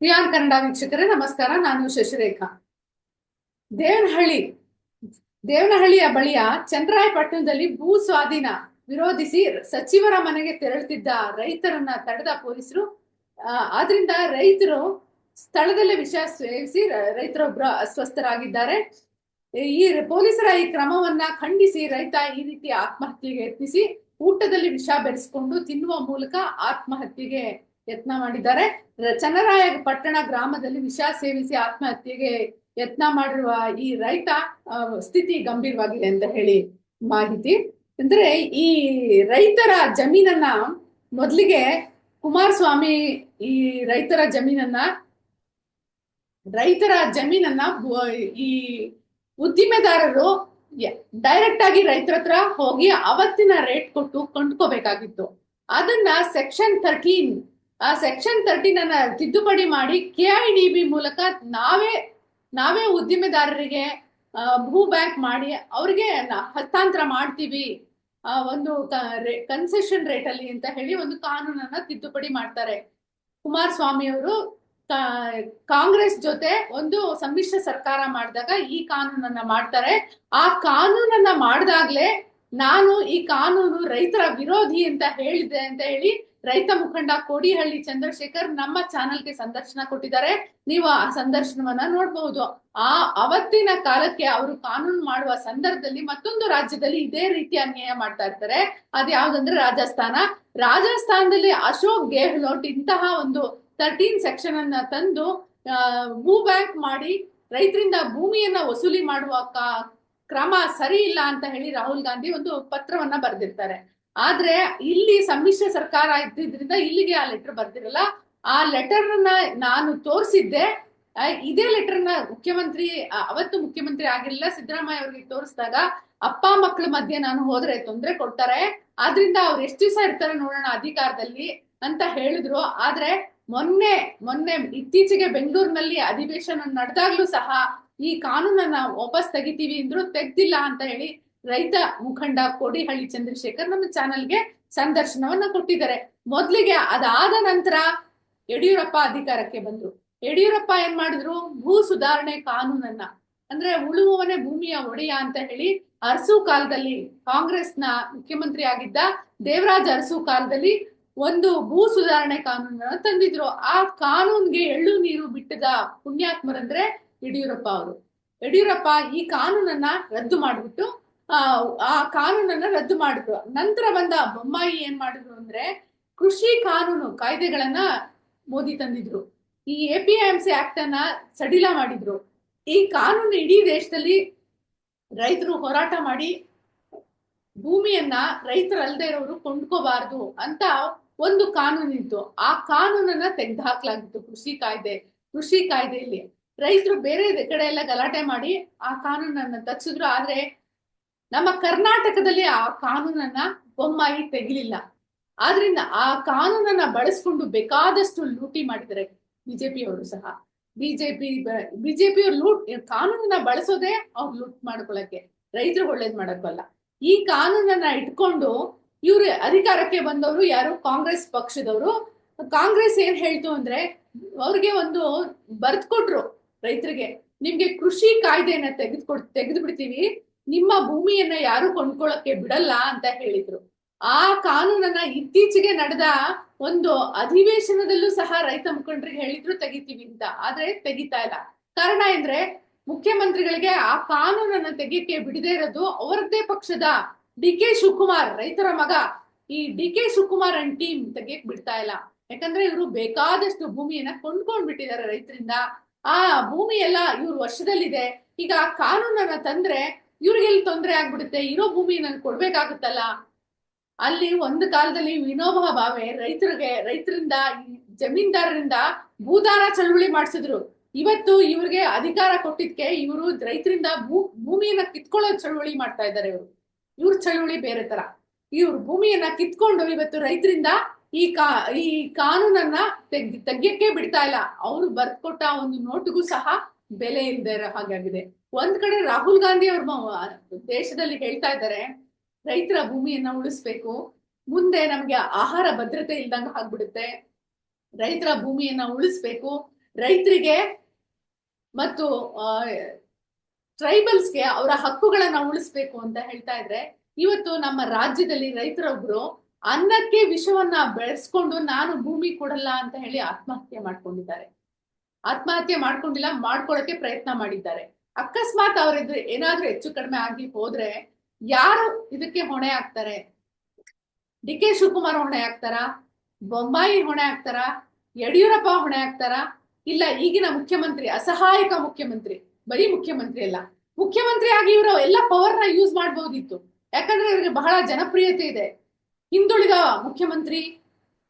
ಪ್ರಿಯಾನ್ ಕನ್ನಡ ವೀಕ್ಷಕರೇ, ನಮಸ್ಕಾರ. ನಾನು ಶಶಿರೇಖಾ. ದೇವನಹಳ್ಳಿ, ದೇವನಹಳ್ಳಿಯ ಬಳಿಯ ಚಂದ್ರಾಯಪಟ್ಟಣದಲ್ಲಿ ಭೂ ಸ್ವಾಧೀನ ವಿರೋಧಿಸಿ ಸಚಿವರ ಮನೆಗೆ ತೆರಳುತ್ತಿದ್ದ ರೈತರನ್ನ ತಡೆದ ಪೊಲೀಸರು ಆದ್ರಿಂದ ರೈತರು ಸ್ಥಳದಲ್ಲೇ ವಿಷ ಸೇವಿಸಿ ರೈತರೊಬ್ಬರು ಅಸ್ವಸ್ಥರಾಗಿದ್ದಾರೆ. ಈ ಪೊಲೀಸರ ಈ ಕ್ರಮವನ್ನ ಖಂಡಿಸಿ ರೈತ ಈ ರೀತಿ ಆತ್ಮಹತ್ಯೆಗೆ ಯತ್ನಿಸಿ ಊಟದಲ್ಲಿ ವಿಷ ಬೆರೆಸಿಕೊಂಡು ತಿನ್ನುವ ಮೂಲಕ ಆತ್ಮಹತ್ಯೆಗೆ ಯತ್ನ ಮಾಡಿದ್ದಾರೆ. ಚನ್ನರಾಯ ಪಟ್ಟಣ ಗ್ರಾಮದಲ್ಲಿ ವಿಷ ಸೇವಿಸಿ ಆತ್ಮಹತ್ಯೆಗೆ ಯತ್ನ ಮಾಡಿರುವ ಈ ರೈತ ಸ್ಥಿತಿ ಗಂಭೀರವಾಗಿದೆ ಅಂತ ಹೇಳಿ ಮಾಹಿತಿ. ಅಂದ್ರೆ ಈ ರೈತರ ಜಮೀನನ್ನ ಮೊದಲಿಗೆ ಕುಮಾರಸ್ವಾಮಿ ಈ ರೈತರ ಜಮೀನನ್ನ ರೈತರ ಜಮೀನನ್ನ ಈ ಉದ್ದಿಮೆದಾರರು ಡೈರೆಕ್ಟ್ ಆಗಿ ರೈತರ ಹತ್ರ ಹೋಗಿ ಅವತ್ತಿನ ರೇಟ್ ಕೊಟ್ಟು ಕೊಂಡ್ಕೋಬೇಕಾಗಿತ್ತು. ಅದನ್ನ ಸೆಕ್ಷನ್ ತರ್ಟೀನ್ ಆ ಸೆಕ್ಷನ್ ತರ್ಟೀನ್ ಅನ್ನ ತಿದ್ದುಪಡಿ ಮಾಡಿ ಡಿ ಬಿ ಮೂಲಕ ನಾವೇ ನಾವೇ ಉದ್ದಿಮೆದಾರರಿಗೆ ಭೂ ಬ್ಯಾಂಕ್ ಮಾಡಿ ಅವ್ರಿಗೆ ಹಸ್ತಾಂತರ ಮಾಡ್ತೀವಿ. ಆ, ಒಂದು ಕನ್ಸೆಷನ್ ರೇಟ್ ಅಲ್ಲಿ ಅಂತ ಹೇಳಿ ಒಂದು ಕಾನೂನನ್ನ ತಿದ್ದುಪಡಿ ಮಾಡ್ತಾರೆ. ಕುಮಾರಸ್ವಾಮಿ ಅವರು ಕಾಂಗ್ರೆಸ್ ಜೊತೆ ಒಂದು ಸಮ್ಮಿಶ್ರ ಸರ್ಕಾರ ಮಾಡಿದಾಗ ಈ ಕಾನೂನನ್ನ ಮಾಡ್ತಾರೆ. ಆ ಕಾನೂನನ್ನ ಮಾಡಿದಾಗ್ಲೇ ನಾನು ಈ ಕಾನೂನು ರೈತರ ವಿರೋಧಿ ಅಂತ ಹೇಳಿದೆ ಅಂತ ಹೇಳಿ ರೈತ ಮುಖಂಡ ಕೋಡಿಹಳ್ಳಿ ಚಂದ್ರಶೇಖರ್ ನಮ್ಮ ಚಾನೆಲ್ಗೆ ಸಂದರ್ಶನ ಕೊಟ್ಟಿದ್ದಾರೆ. ನೀವು ಆ ಸಂದರ್ಶನವನ್ನ ನೋಡಬಹುದು ಆ ಅವತ್ತಿನ ಕಾಲಕ್ಕೆ ಅವರು ಕಾನೂನು ಮಾಡುವ ಸಂದರ್ಭದಲ್ಲಿ ಮತ್ತೊಂದು ರಾಜ್ಯದಲ್ಲಿ ಇದೇ ರೀತಿ ಅನ್ಯಾಯ ಮಾಡ್ತಾ ಇರ್ತಾರೆ. ಅದ್ ಯಾವ್ದಂದ್ರೆ ರಾಜಸ್ಥಾನ. ರಾಜಸ್ಥಾನದಲ್ಲಿ ಅಶೋಕ್ ಗೆಹ್ಲೋಟ್ ಇಂತಹ ಒಂದು ತರ್ಟೀನ್ ಸೆಕ್ಷನ್ ಅನ್ನ ತಂದು ಭೂ ಬ್ಯಾಂಕ್ ಮಾಡಿ ರೈತರಿಂದ ಭೂಮಿಯನ್ನ ವಸೂಲಿ ಮಾಡುವ ಕ್ರಮ ಸರಿ ಇಲ್ಲ ಅಂತ ಹೇಳಿ ರಾಹುಲ್ ಗಾಂಧಿ ಒಂದು ಪತ್ರವನ್ನ ಬರೆದಿರ್ತಾರೆ. ಆದ್ರೆ ಇಲ್ಲಿ ಸಮ್ಮಿಶ್ರ ಸರ್ಕಾರ ಇದ್ದಿದ್ರಿಂದ ಇಲ್ಲಿಗೆ ಆ ಲೆಟರ್ ಬರ್ದಿರಲ್ಲ. ಆ ಲೆಟರ್ ಅನ್ನ ನಾನು ತೋರಿಸಿದ್ದೆ. ಇದೇ ಲೆಟರ್ನ ಮುಖ್ಯಮಂತ್ರಿ ಅವತ್ತು ಮುಖ್ಯಮಂತ್ರಿ ಆಗಿರಲಿಲ್ಲ, ಸಿದ್ದರಾಮಯ್ಯ ಅವರಿಗೆ ತೋರಿಸಿದಾಗ ಅಪ್ಪ ಮಕ್ಕಳ ಮಧ್ಯೆ ನಾನು ಹೋದ್ರೆ ತೊಂದರೆ ಕೊಡ್ತಾರೆ. ಆದ್ರಿಂದ ಅವ್ರು ಎಷ್ಟು ದಿವಸ ಇರ್ತಾರೆ ನೋಡೋಣ ಅಧಿಕಾರದಲ್ಲಿ ಅಂತ ಹೇಳಿದ್ರು. ಆದ್ರೆ ಮೊನ್ನೆ ಮೊನ್ನೆ ಇತ್ತೀಚೆಗೆ ಬೆಂಗಳೂರಿನಲ್ಲಿ ಅಧಿವೇಶನ ನಡೆದಾಗ್ಲೂ ಸಹ ಈ ಕಾನೂನನ್ನ ವಾಪಸ್ ತೆಗಿತೀವಿ ಅಂದ್ರು ತೆಗ್ದಿಲ್ಲ ಅಂತ ಹೇಳಿ ರೈತ ಮುಖಂಡ ಕೋಡಿಹಳ್ಳಿ ಚಂದ್ರಶೇಖರ್ ನಮ್ಮ ಚಾನೆಲ್ಗೆ ಸಂದರ್ಶನವನ್ನ ಕೊಟ್ಟಿದ್ದಾರೆ. ಮೊದ್ಲಿಗೆ ಅದಾದ ನಂತರ ಯಡಿಯೂರಪ್ಪ ಅಧಿಕಾರಕ್ಕೆ ಬಂದ್ರು. ಯಡಿಯೂರಪ್ಪ ಏನ್ ಮಾಡಿದ್ರು? ಭೂ ಸುಧಾರಣೆ ಕಾನೂನನ್ನ, ಅಂದ್ರೆ ಉಳುವವನೇ ಭೂಮಿಯ ಒಡೆಯ ಅಂತ ಹೇಳಿ ಅರಸು ಕಾಲದಲ್ಲಿ ಕಾಂಗ್ರೆಸ್ನ ಮುಖ್ಯಮಂತ್ರಿ ಆಗಿದ್ದ ದೇವರಾಜ್ ಅರಸು ಕಾಲದಲ್ಲಿ ಒಂದು ಭೂ ಸುಧಾರಣೆ ಕಾನೂನನ್ನ ತಂದಿದ್ರು. ಆ ಕಾನೂನ್ಗೆ ಎಳ್ಳು ನೀರು ಬಿಟ್ಟದ ಪುಣ್ಯಾತ್ಮರಂದ್ರೆ ಯಡಿಯೂರಪ್ಪ ಅವರು. ಯಡಿಯೂರಪ್ಪ ಈ ಕಾನೂನನ್ನ ರದ್ದು ಮಾಡಿಬಿಟ್ಟು, ಆ ಕಾನೂನನ್ನ ರದ್ದು ಮಾಡಿದ್ರು. ನಂತರ ಬಂದ ಬೊಮ್ಮಾಯಿ ಏನ್ ಮಾಡಿದ್ರು ಅಂದ್ರೆ, ಕೃಷಿ ಕಾನೂನು ಕಾಯ್ದೆಗಳನ್ನ ಮೋದಿ ತಂದಿದ್ರು. ಈ ಎ ಪಿ ಸಿ ಆಕ್ಟ್ ಅನ್ನ ಸಡಿಲ ಮಾಡಿದ್ರು. ಈ ಕಾನೂನು ಇಡೀ ದೇಶದಲ್ಲಿ ರೈತರು ಹೋರಾಟ ಮಾಡಿ, ಭೂಮಿಯನ್ನ ರೈತರಲ್ಲದೆ ಇರೋರು ಕೊಂಡ್ಕೋಬಾರ್ದು ಅಂತ ಒಂದು ಕಾನೂನು ಇತ್ತು ಆ ಕಾನೂನನ್ನ ತೆಗೆದು ಹಾಕ್ಲಾಗಿತ್ತು ಕೃಷಿ ಕಾಯ್ದೆ, ಕೃಷಿ ಕಾಯ್ದೆಯಲ್ಲಿ. ರೈತರು ಬೇರೆ ಕಡೆ ಎಲ್ಲ ಗಲಾಟೆ ಮಾಡಿ ಆ ಕಾನೂನನ್ನ ತಗ್ಸಿದ್ರು ಆದ್ರೆ ನಮ್ಮ ಕರ್ನಾಟಕದಲ್ಲಿ ಆ ಕಾನೂನನ್ನ ಬೊಮ್ಮಾಯಿ ತೆಗಿಲಿಲ್ಲ. ಆದ್ರಿಂದ ಆ ಕಾನೂನನ್ನ ಬಳಸ್ಕೊಂಡು ಬೇಕಾದಷ್ಟು ಲೂಟಿ ಮಾಡಿದ್ದಾರೆ ಬಿಜೆಪಿ ಅವರು ಸಹ. ಬಿಜೆಪಿ ಬಿಜೆಪಿ ಅವ್ರು ಲೂಟ್, ಕಾನೂನನ್ನ ಬಳಸೋದೇ ಅವ್ರು ಲೂಟ್ ಮಾಡ್ಕೊಳಕ್ಕೆ. ರೈತರು ಒಳ್ಳೇದ್ ಮಾಡಕ್ಕಲ್ಲ. ಈ ಕಾನೂನನ್ನ ಇಟ್ಕೊಂಡು ಇವ್ರು ಅಧಿಕಾರಕ್ಕೆ ಬಂದವರು ಯಾರು? ಕಾಂಗ್ರೆಸ್ ಪಕ್ಷದವರು. ಕಾಂಗ್ರೆಸ್ ಏನ್ ಹೇಳ್ತು ಅಂದ್ರೆ ಅವ್ರಿಗೆ ಒಂದು ಬರ್ದ್ಕೊಟ್ರು ರೈತರಿಗೆ, ನಿಮ್ಗೆ ಕೃಷಿ ಕಾಯ್ದೆಯನ್ನ ತೆಗೆದುಕೊಡ್ ತೆಗೆದು ಬಿಡ್ತೀವಿ ನಿಮ್ಮ ಭೂಮಿಯನ್ನ ಯಾರು ಕೊಂಡ್ಕೊಳಕ್ಕೆ ಬಿಡಲ್ಲ ಅಂತ ಹೇಳಿದ್ರು. ಆ ಕಾನೂನನ್ನ ಇತ್ತೀಚೆಗೆ ನಡೆದ ಒಂದು ಅಧಿವೇಶನದಲ್ಲೂ ಸಹ ರೈತ ಮುಖಂಡರಿಗೆ ಹೇಳಿದ್ರು ತೆಗಿತೀವಿ ಅಂತ. ಆದ್ರೆ ತೆಗಿತಾ ಇಲ್ಲ. ಕಾರಣ ಅಂದ್ರೆ ಮುಖ್ಯಮಂತ್ರಿಗಳಿಗೆ ಆ ಕಾನೂನನ್ನ ತೆಗಿಯಕ್ಕೆ ಬಿಡದೇ ಇರೋದು ಅವರದ್ದೇ ಪಕ್ಷದ ಡಿ ಕೆ ಶಿವಕುಮಾರ್, ರೈತರ ಮಗ. ಈ D K Shivakumar and team ತೆಗಿಯಕ್ ಬಿಡ್ತಾ ಇಲ್ಲ. ಯಾಕಂದ್ರೆ ಇವರು ಬೇಕಾದಷ್ಟು ಭೂಮಿಯನ್ನ ಕೊಂಡ್ಕೊಂಡ್ಬಿಟ್ಟಿದ್ದಾರೆ ರೈತರಿಂದ. ಆ ಭೂಮಿ ಎಲ್ಲ ಇವ್ರ ವರ್ಷದಲ್ಲಿದೆ. ಈಗ ಕಾನೂನನ್ನ ತಂದ್ರೆ ಇವ್ರಿಗೆಲ್ಲಿ ತೊಂದರೆ ಆಗ್ಬಿಡುತ್ತೆ? ಇರೋ ನನ್ಗೆ ಕೊಡ್ಬೇಕಾಗುತ್ತಲ್ಲ? ಅಲ್ಲಿ ಒಂದು ಕಾಲದಲ್ಲಿ ವಿನೋಬಾ ಭಾವೆ ರೈತರಿಗೆ, ರೈತರಿಂದ ಜಮೀನ್ದಾರರಿಂದ ಭೂದಾರ ಚಳುವಳಿ ಮಾಡಿಸಿದ್ರು. ಇವತ್ತು ಇವ್ರಿಗೆ ಅಧಿಕಾರ ಕೊಟ್ಟಿದ್ಕೆ ಇವರು ರೈತರಿಂದ ಭೂ, ಭೂಮಿಯನ್ನ ಕಿತ್ಕೊಳ್ಳೋ ಚಳುವಳಿ ಮಾಡ್ತಾ ಇದ್ದಾರೆ ಇವರು. ಇವ್ರ ಚಳುವಳಿ ಬೇರೆ ತರ. ಇವ್ರ ಭೂಮಿಯನ್ನ ಕಿತ್ಕೊಂಡು ಇವತ್ತು ರೈತರಿಂದ ಈ ಕಾ, ಈ ಕಾನೂನನ್ನ ತೆಗ್, ತೆಗ್ಯಕ್ಕೆ ಬಿಡ್ತಾ ಇಲ್ಲ. ಅವ್ರು ಬರ್ಕೊಟ್ಟ ಒಂದು ನೋಟಿಗೂ ಸಹ ಬೆಲೆ ಇಲ್ಲದೆ ಇರೋ ಹಾಗಾಗಿದೆ ಒಂದ್ ಕಡೆ ರಾಹುಲ್ ಗಾಂಧಿ ಅವ್ರ ದೇಶದಲ್ಲಿ ಹೇಳ್ತಾ ಇದ್ದಾರೆ, ರೈತರ ಭೂಮಿಯನ್ನ ಉಳಿಸ್ಬೇಕು. ಮುಂದೆ ನಮ್ಗೆ ಆಹಾರ ಭದ್ರತೆ ಇಲ್ದಂಗ ಆಗ್ಬಿಡುತ್ತೆ. ರೈತರ ಭೂಮಿಯನ್ನ ಉಳಿಸ್ಬೇಕು. ರೈತರಿಗೆ ಮತ್ತು ಟ್ರೈಬಲ್ಸ್ಗೆ ಅವರ ಹಕ್ಕುಗಳನ್ನ ಉಳಿಸ್ಬೇಕು ಅಂತ ಹೇಳ್ತಾ ಇದ್ರೆ, ಇವತ್ತು ನಮ್ಮ ರಾಜ್ಯದಲ್ಲಿ ರೈತರೊಬ್ರು ಅನ್ನಕ್ಕೆ ವಿಷವನ್ನ ಬೆಳೆಸ್ಕೊಂಡು ನಾನು ಭೂಮಿ ಕೊಡಲ್ಲ ಅಂತ ಹೇಳಿ ಆತ್ಮಹತ್ಯೆ ಮಾಡ್ಕೊಂಡಿದ್ದಾರೆ. ಆತ್ಮಹತ್ಯೆ ಮಾಡ್ಕೊಂಡಿಲ್ಲ ಮಾಡ್ಕೊಳಕ್ಕೆ ಪ್ರಯತ್ನ ಮಾಡಿದ್ದಾರೆ. ಅಕಸ್ಮಾತ್ ಅವರಿದ್ರೆ ಏನಾದ್ರೂ ಹೆಚ್ಚು ಕಡಿಮೆ ಆಗಿ ಹೋದ್ರೆ ಯಾರು ಇದಕ್ಕೆ ಹೊಣೆ ಆಗ್ತಾರೆ? ಡಿ ಕೆ ಶಿವಕುಮಾರ್ ಹೊಣೆ ಆಗ್ತಾರ? ಬೊಮ್ಮಾಯಿ ಹೊಣೆ ಆಗ್ತಾರ? ಯಡಿಯೂರಪ್ಪ ಹೊಣೆ ಆಗ್ತಾರ? ಇಲ್ಲ, ಈಗಿನ ಮುಖ್ಯಮಂತ್ರಿ, ಅಸಹಾಯಕ ಮುಖ್ಯಮಂತ್ರಿ, ಬರೀ ಮುಖ್ಯಮಂತ್ರಿ ಅಲ್ಲ. ಮುಖ್ಯಮಂತ್ರಿ ಆಗಿ ಇವರು ಎಲ್ಲ ಪವರ್ನ ಯೂಸ್ ಮಾಡಬಹುದಿತ್ತು ಯಾಕಂದ್ರೆ ಇವ್ರಿಗೆ ಬಹಳ ಜನಪ್ರಿಯತೆ ಇದೆ. ಹಿಂದುಳಿದ ಮುಖ್ಯಮಂತ್ರಿ,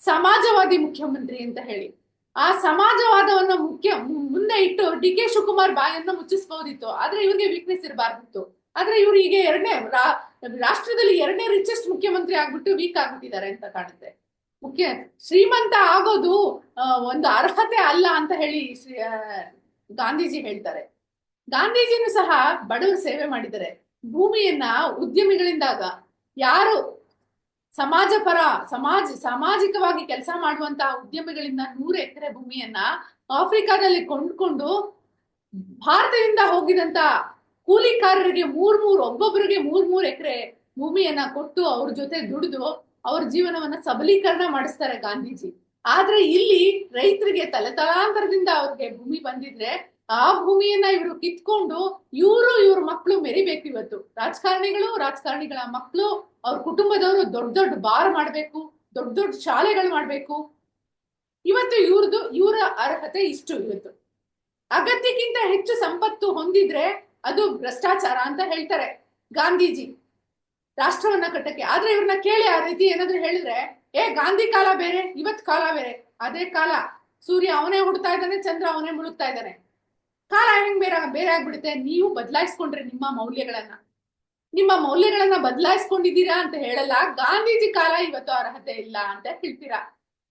ಸಮಾಜವಾದಿ ಮುಖ್ಯಮಂತ್ರಿ ಅಂತ ಹೇಳಿ. ಆ ಸಮಾಜವಾದವನ್ನ ಮುಖ್ಯ ಮುಂದೆ ಇಟ್ಟು ಡಿ ಕೆ ಶಿವಕುಮಾರ್ ಬಾಯನ್ನ ಮುಚ್ಚಿಸಬಹುದಿತ್ತು ಆದ್ರೆ ಇವ್ರಿಗೆ ವೀಕ್ನೆಸ್ ಇರಬಾರ್ದಿತ್ತು. ಆದ್ರೆ ಇವ್ರು ಈಗ ಎರಡನೇ ರಾಷ್ಟ್ರದಲ್ಲಿ ಎರಡನೇ ರಿಚೆಸ್ಟ್ ಮುಖ್ಯಮಂತ್ರಿ ಆಗ್ಬಿಟ್ಟು ವೀಕ್ ಆಗ್ಬಿಟ್ಟಿದ್ದಾರೆ ಅಂತ ಕಾಣುತ್ತೆ. ಮುಖ್ಯ, ಶ್ರೀಮಂತ ಆಗೋದು ಒಂದು ಅರ್ಹತೆ ಅಲ್ಲ ಅಂತ ಹೇಳಿ ಗಾಂಧೀಜಿ ಹೇಳ್ತಾರೆ. ಗಾಂಧೀಜಿನೂ ಸಹ ಬಡವರು ಸೇವೆ ಮಾಡಿದ್ದಾರೆ. ಭೂಮಿಯನ್ನ ಉದ್ಯಮಿಗಳಿಂದಾಗ ಯಾರು ಸಮಾಜ ಪರ ಸಮಾಜ, ಸಾಮಾಜಿಕವಾಗಿ ಕೆಲಸ ಮಾಡುವಂತಹ ಉದ್ಯಮಿಗಳಿಂದ ನೂರು ಎಕರೆ ಭೂಮಿಯನ್ನ ಆಫ್ರಿಕಾದಲ್ಲಿ ಕೊಂಡ್ಕೊಂಡು ಭಾರತದಿಂದ ಹೋಗಿದಂತ ಕೂಲಿಕಾರರಿಗೆ ಮೂರ್ ಮೂರ್ ಒಬ್ಬೊಬ್ಬರಿಗೆ ಮೂರ್ ಮೂರ್ ಎಕರೆ ಭೂಮಿಯನ್ನ ಕೊಟ್ಟು ಅವ್ರ ಜೊತೆ ದುಡಿದು ಅವ್ರ ಜೀವನವನ್ನ ಸಬಲೀಕರಣ ಮಾಡಿಸ್ತಾರೆ ಗಾಂಧೀಜಿ. ಆದ್ರೆ ಇಲ್ಲಿ ರೈತರಿಗೆ ತಲೆತಲಾಂತರದಿಂದ ಅವ್ರಿಗೆ ಭೂಮಿ ಬಂದಿದ್ರೆ ಆ ಭೂಮಿಯನ್ನ ಇವರು ಕಿತ್ಕೊಂಡು ಇವರು ಇವ್ರ ಮಕ್ಕಳು ಮೆರಿಬೇಕು ಇವತ್ತು. ರಾಜಕಾರಣಿಗಳು, ರಾಜಕಾರಣಿಗಳ ಮಕ್ಕಳು ಅವ್ರ ಕುಟುಂಬದವರು ದೊಡ್ಡ ದೊಡ್ಡ ಬಾರ್ ಮಾಡ್ಬೇಕು, ದೊಡ್ಡ ದೊಡ್ಡ ಶಾಲೆಗಳು ಮಾಡ್ಬೇಕು. ಇವತ್ತು ಇವ್ರದ್ದು ಇವರ ಅರ್ಹತೆ ಇಷ್ಟು ಇವತ್ತು. ಅಗತ್ಯಕ್ಕಿಂತ ಹೆಚ್ಚು ಸಂಪತ್ತು ಹೊಂದಿದ್ರೆ ಅದು ಭ್ರಷ್ಟಾಚಾರ ಅಂತ ಹೇಳ್ತಾರೆ ಗಾಂಧೀಜಿ. ರಾಷ್ಟ್ರವನ್ನ ಕಟ್ಟಕ್ಕೆ. ಆದ್ರೆ ಇವ್ರನ್ನ ಕೇಳಿ ಆ ರೀತಿ ಏನಾದ್ರು ಹೇಳಿದ್ರೆ, ಏ, ಗಾಂಧಿ ಕಾಲ ಬೇರೆ, ಇವತ್ ಕಾಲ ಬೇರೆ. ಅದೇ ಕಾಲ. ಸೂರ್ಯ ಅವನೇ ಹುಡ್ತಾ ಇದ್ದಾನೆ, ಚಂದ್ರ ಅವನೇ ಮುಳುಗ್ತಾ ಇದ್ದಾನೆ. ಕಾಲ ಹೆಂಗ್ ಬೇರೆ ಬೇರೆ ಆಗ್ಬಿಡುತ್ತೆ. ನೀವು ಬದಲಾಯಿಸ್ಕೊಂಡ್ರೆ ನಿಮ್ಮ ಮೌಲ್ಯಗಳನ್ನ. ನಿಮ್ಮ ಮೌಲ್ಯಗಳನ್ನ ಬದಲಾಯಿಸ್ಕೊಂಡಿದ್ದೀರಾ ಅಂತ ಹೇಳಲ್ಲ. ಗಾಂಧೀಜಿ ಕಾಲ ಇವತ್ತು ಅರ್ಹತೆ ಇಲ್ಲ ಅಂತ ಹೇಳ್ತೀರಾ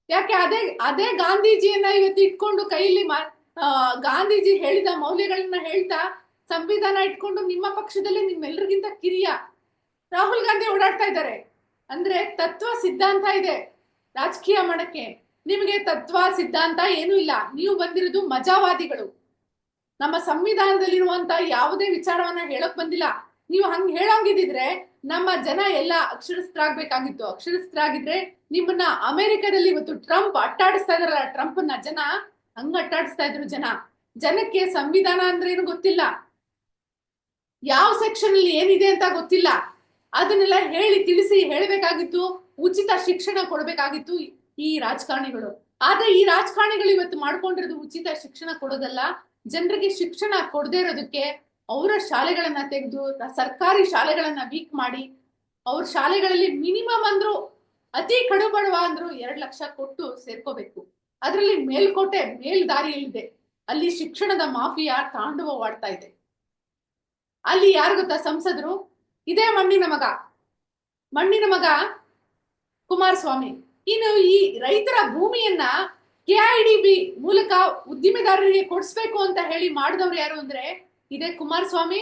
ಯಾಕೆ ಅದೇ ಅದೇ ಗಾಂಧೀಜಿಯನ್ನ ಇವತ್ತು ಇಟ್ಕೊಂಡು ಕೈಯಲ್ಲಿ ಗಾಂಧೀಜಿ ಹೇಳಿದ ಮೌಲ್ಯಗಳನ್ನ ಹೇಳ್ತಾ ಸಂವಿಧಾನ ಇಟ್ಕೊಂಡು ನಿಮ್ಮ ಪಕ್ಷದಲ್ಲಿ ನಿಮ್ಮೆಲ್ಲರಿಗಿಂತ ಕಿರಿಯ ರಾಹುಲ್ ಗಾಂಧಿ ಓಡಾಡ್ತಾ ಇದ್ದಾರೆ. ಅಂದ್ರೆ ತತ್ವ ಸಿದ್ಧಾಂತ ಇದೆ ರಾಜಕೀಯ ಮಾಡಕ್ಕೆ ನಿಮಗೆ ತತ್ವ ಸಿದ್ಧಾಂತ ಏನೂ ಇಲ್ಲ. ನೀವು ಬಂದಿರೋದು ಮಜಾವಾದಿಗಳು. ನಮ್ಮ ಸಂವಿಧಾನದಲ್ಲಿರುವಂತ ಯಾವುದೇ ವಿಚಾರವನ್ನ ಹೇಳಕ್ ಬಂದಿಲ್ಲ. ನೀವು ಹಂಗ್ ಹೇಳೋಂಗಿದ್ರೆ ನಮ್ಮ ಜನ ಎಲ್ಲ ಅಕ್ಷರಸ್ಥರಾಗ್ಬೇಕಾಗಿತ್ತು. ಅಕ್ಷರಸ್ಥರಾಗಿದ್ರೆ ನಿಮ್ಮನ್ನ ಅಮೆರಿಕದಲ್ಲಿ ಇವತ್ತು ಟ್ರಂಪ್ ಅಟ್ಟಾಡಿಸ್ತಾ ಇದಾರಲ್ಲ ಟ್ರಂಪ್ನ ಜನ, ಹಂಗ ಅಟ್ಟಾಡಿಸ್ತಾ ಇದ್ರು ಜನ. ಜನಕ್ಕೆ ಸಂವಿಧಾನ ಅಂದ್ರೆ ಏನು ಗೊತ್ತಿಲ್ಲ. ಯಾವ ಸೆಕ್ಷನ್ ಅಲ್ಲಿ ಏನಿದೆ ಅಂತ ಗೊತ್ತಿಲ್ಲ. ಅದನ್ನೆಲ್ಲ ಹೇಳಿ ತಿಳಿಸಿ ಹೇಳ್ಬೇಕಾಗಿತ್ತು. ಉಚಿತ ಶಿಕ್ಷಣ ಕೊಡ್ಬೇಕಾಗಿತ್ತು ಈ ರಾಜಕಾರಣಿಗಳು. ಆದ್ರೆ ಈ ರಾಜಕಾರಣಿಗಳು ಇವತ್ತು ಮಾಡ್ಕೊಂಡಿರೋದು ಉಚಿತ ಶಿಕ್ಷಣ ಕೊಡೋದಲ್ಲ. ಜನರಿಗೆ ಶಿಕ್ಷಣ ಕೊಡದೇ ಇರೋದಕ್ಕೆ ಅವರ ಶಾಲೆಗಳನ್ನ ತೆಗೆದು, ಸರ್ಕಾರಿ ಶಾಲೆಗಳನ್ನ ವೀಕ್ ಮಾಡಿ, ಅವ್ರ ಶಾಲೆಗಳಲ್ಲಿ ಮಿನಿಮಮ್ ಅಂದ್ರು, ಅತಿ ಕಡು ಬಡವ ಅಂದ್ರು ಎರಡ್ ಲಕ್ಷ ಕೊಟ್ಟು ಸೇರ್ಕೋಬೇಕು. ಅದರಲ್ಲಿ ಮೇಲ್ಕೋಟೆ ಮೇಲ್ದಾರಿಯಲ್ಲಿದೆ ಅಲ್ಲಿ ಶಿಕ್ಷಣದ ಮಾಫಿಯಾ ತಾಂಡವವಾಡ್ತಾ ಇದೆ. ಅಲ್ಲಿ ಯಾರು ಗೊತ್ತಾ ಸಂಸದರು? ಇದೇ ಮಣ್ಣಿನ ಮಗ. ಮಣ್ಣಿನ ಮಗ ಕುಮಾರಸ್ವಾಮಿ. ಇನ್ನು ಈ ರೈತರ ಭೂಮಿಯನ್ನ ಕೆಐಡಿಬಿ ಮೂಲಕ ಉದ್ದಿಮೆದಾರರಿಗೆ ಕೊಡಿಸ್ಬೇಕು ಅಂತ ಹೇಳಿ ಮಾಡಿದವ್ರು ಯಾರು ಅಂದ್ರೆ ಇದೇ ಕುಮಾರಸ್ವಾಮಿ.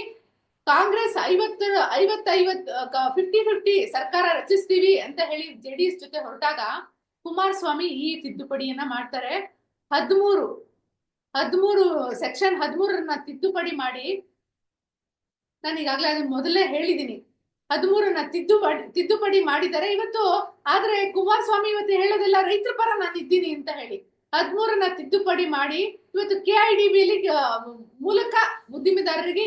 ಕಾಂಗ್ರೆಸ್ ಐವತ್ತು ಐವತ್ತೈವತ್ ಫಿಫ್ಟಿ ಫಿಫ್ಟಿ ಸರ್ಕಾರ ರಚಿಸ್ತೀವಿ ಅಂತ ಹೇಳಿ ಜೆಡಿಎಸ್ ಜೊತೆ ಹೊರಟಾಗ ಕುಮಾರಸ್ವಾಮಿ ಈ ತಿದ್ದುಪಡಿಯನ್ನ ಮಾಡ್ತಾರೆ. ಹದಿಮೂರು ಹದಿಮೂರು, ಸೆಕ್ಷನ್ ಹದಿಮೂರನ್ನ ತಿದ್ದುಪಡಿ ಮಾಡಿ, ನಾನು ಈಗಾಗಲೇ ಅದನ್ನ ಮೊದಲೇ ಹೇಳಿದ್ದೀನಿ ಹದಿಮೂರನ್ನ ತಿದ್ದುಪಡಿ ತಿದ್ದುಪಡಿ ಮಾಡಿದ್ದಾರೆ. ಇವತ್ತು ಆದ್ರೆ ಕುಮಾರಸ್ವಾಮಿ ಇವತ್ತು ಹೇಳೋದೆಲ್ಲ ರೈತರ ಪರ ನಾನು ಇದ್ದೀನಿ ಅಂತ ಹೇಳಿ. ಹದಿಮೂರನ್ನ ತಿದ್ದುಪಡಿ ಮಾಡಿ ಇವತ್ತು ಕೆ ಐ ಡಿ ಬಿಲಿ ಮೂಲಕ ಉದ್ದಿಮೆದಾರರಿಗೆ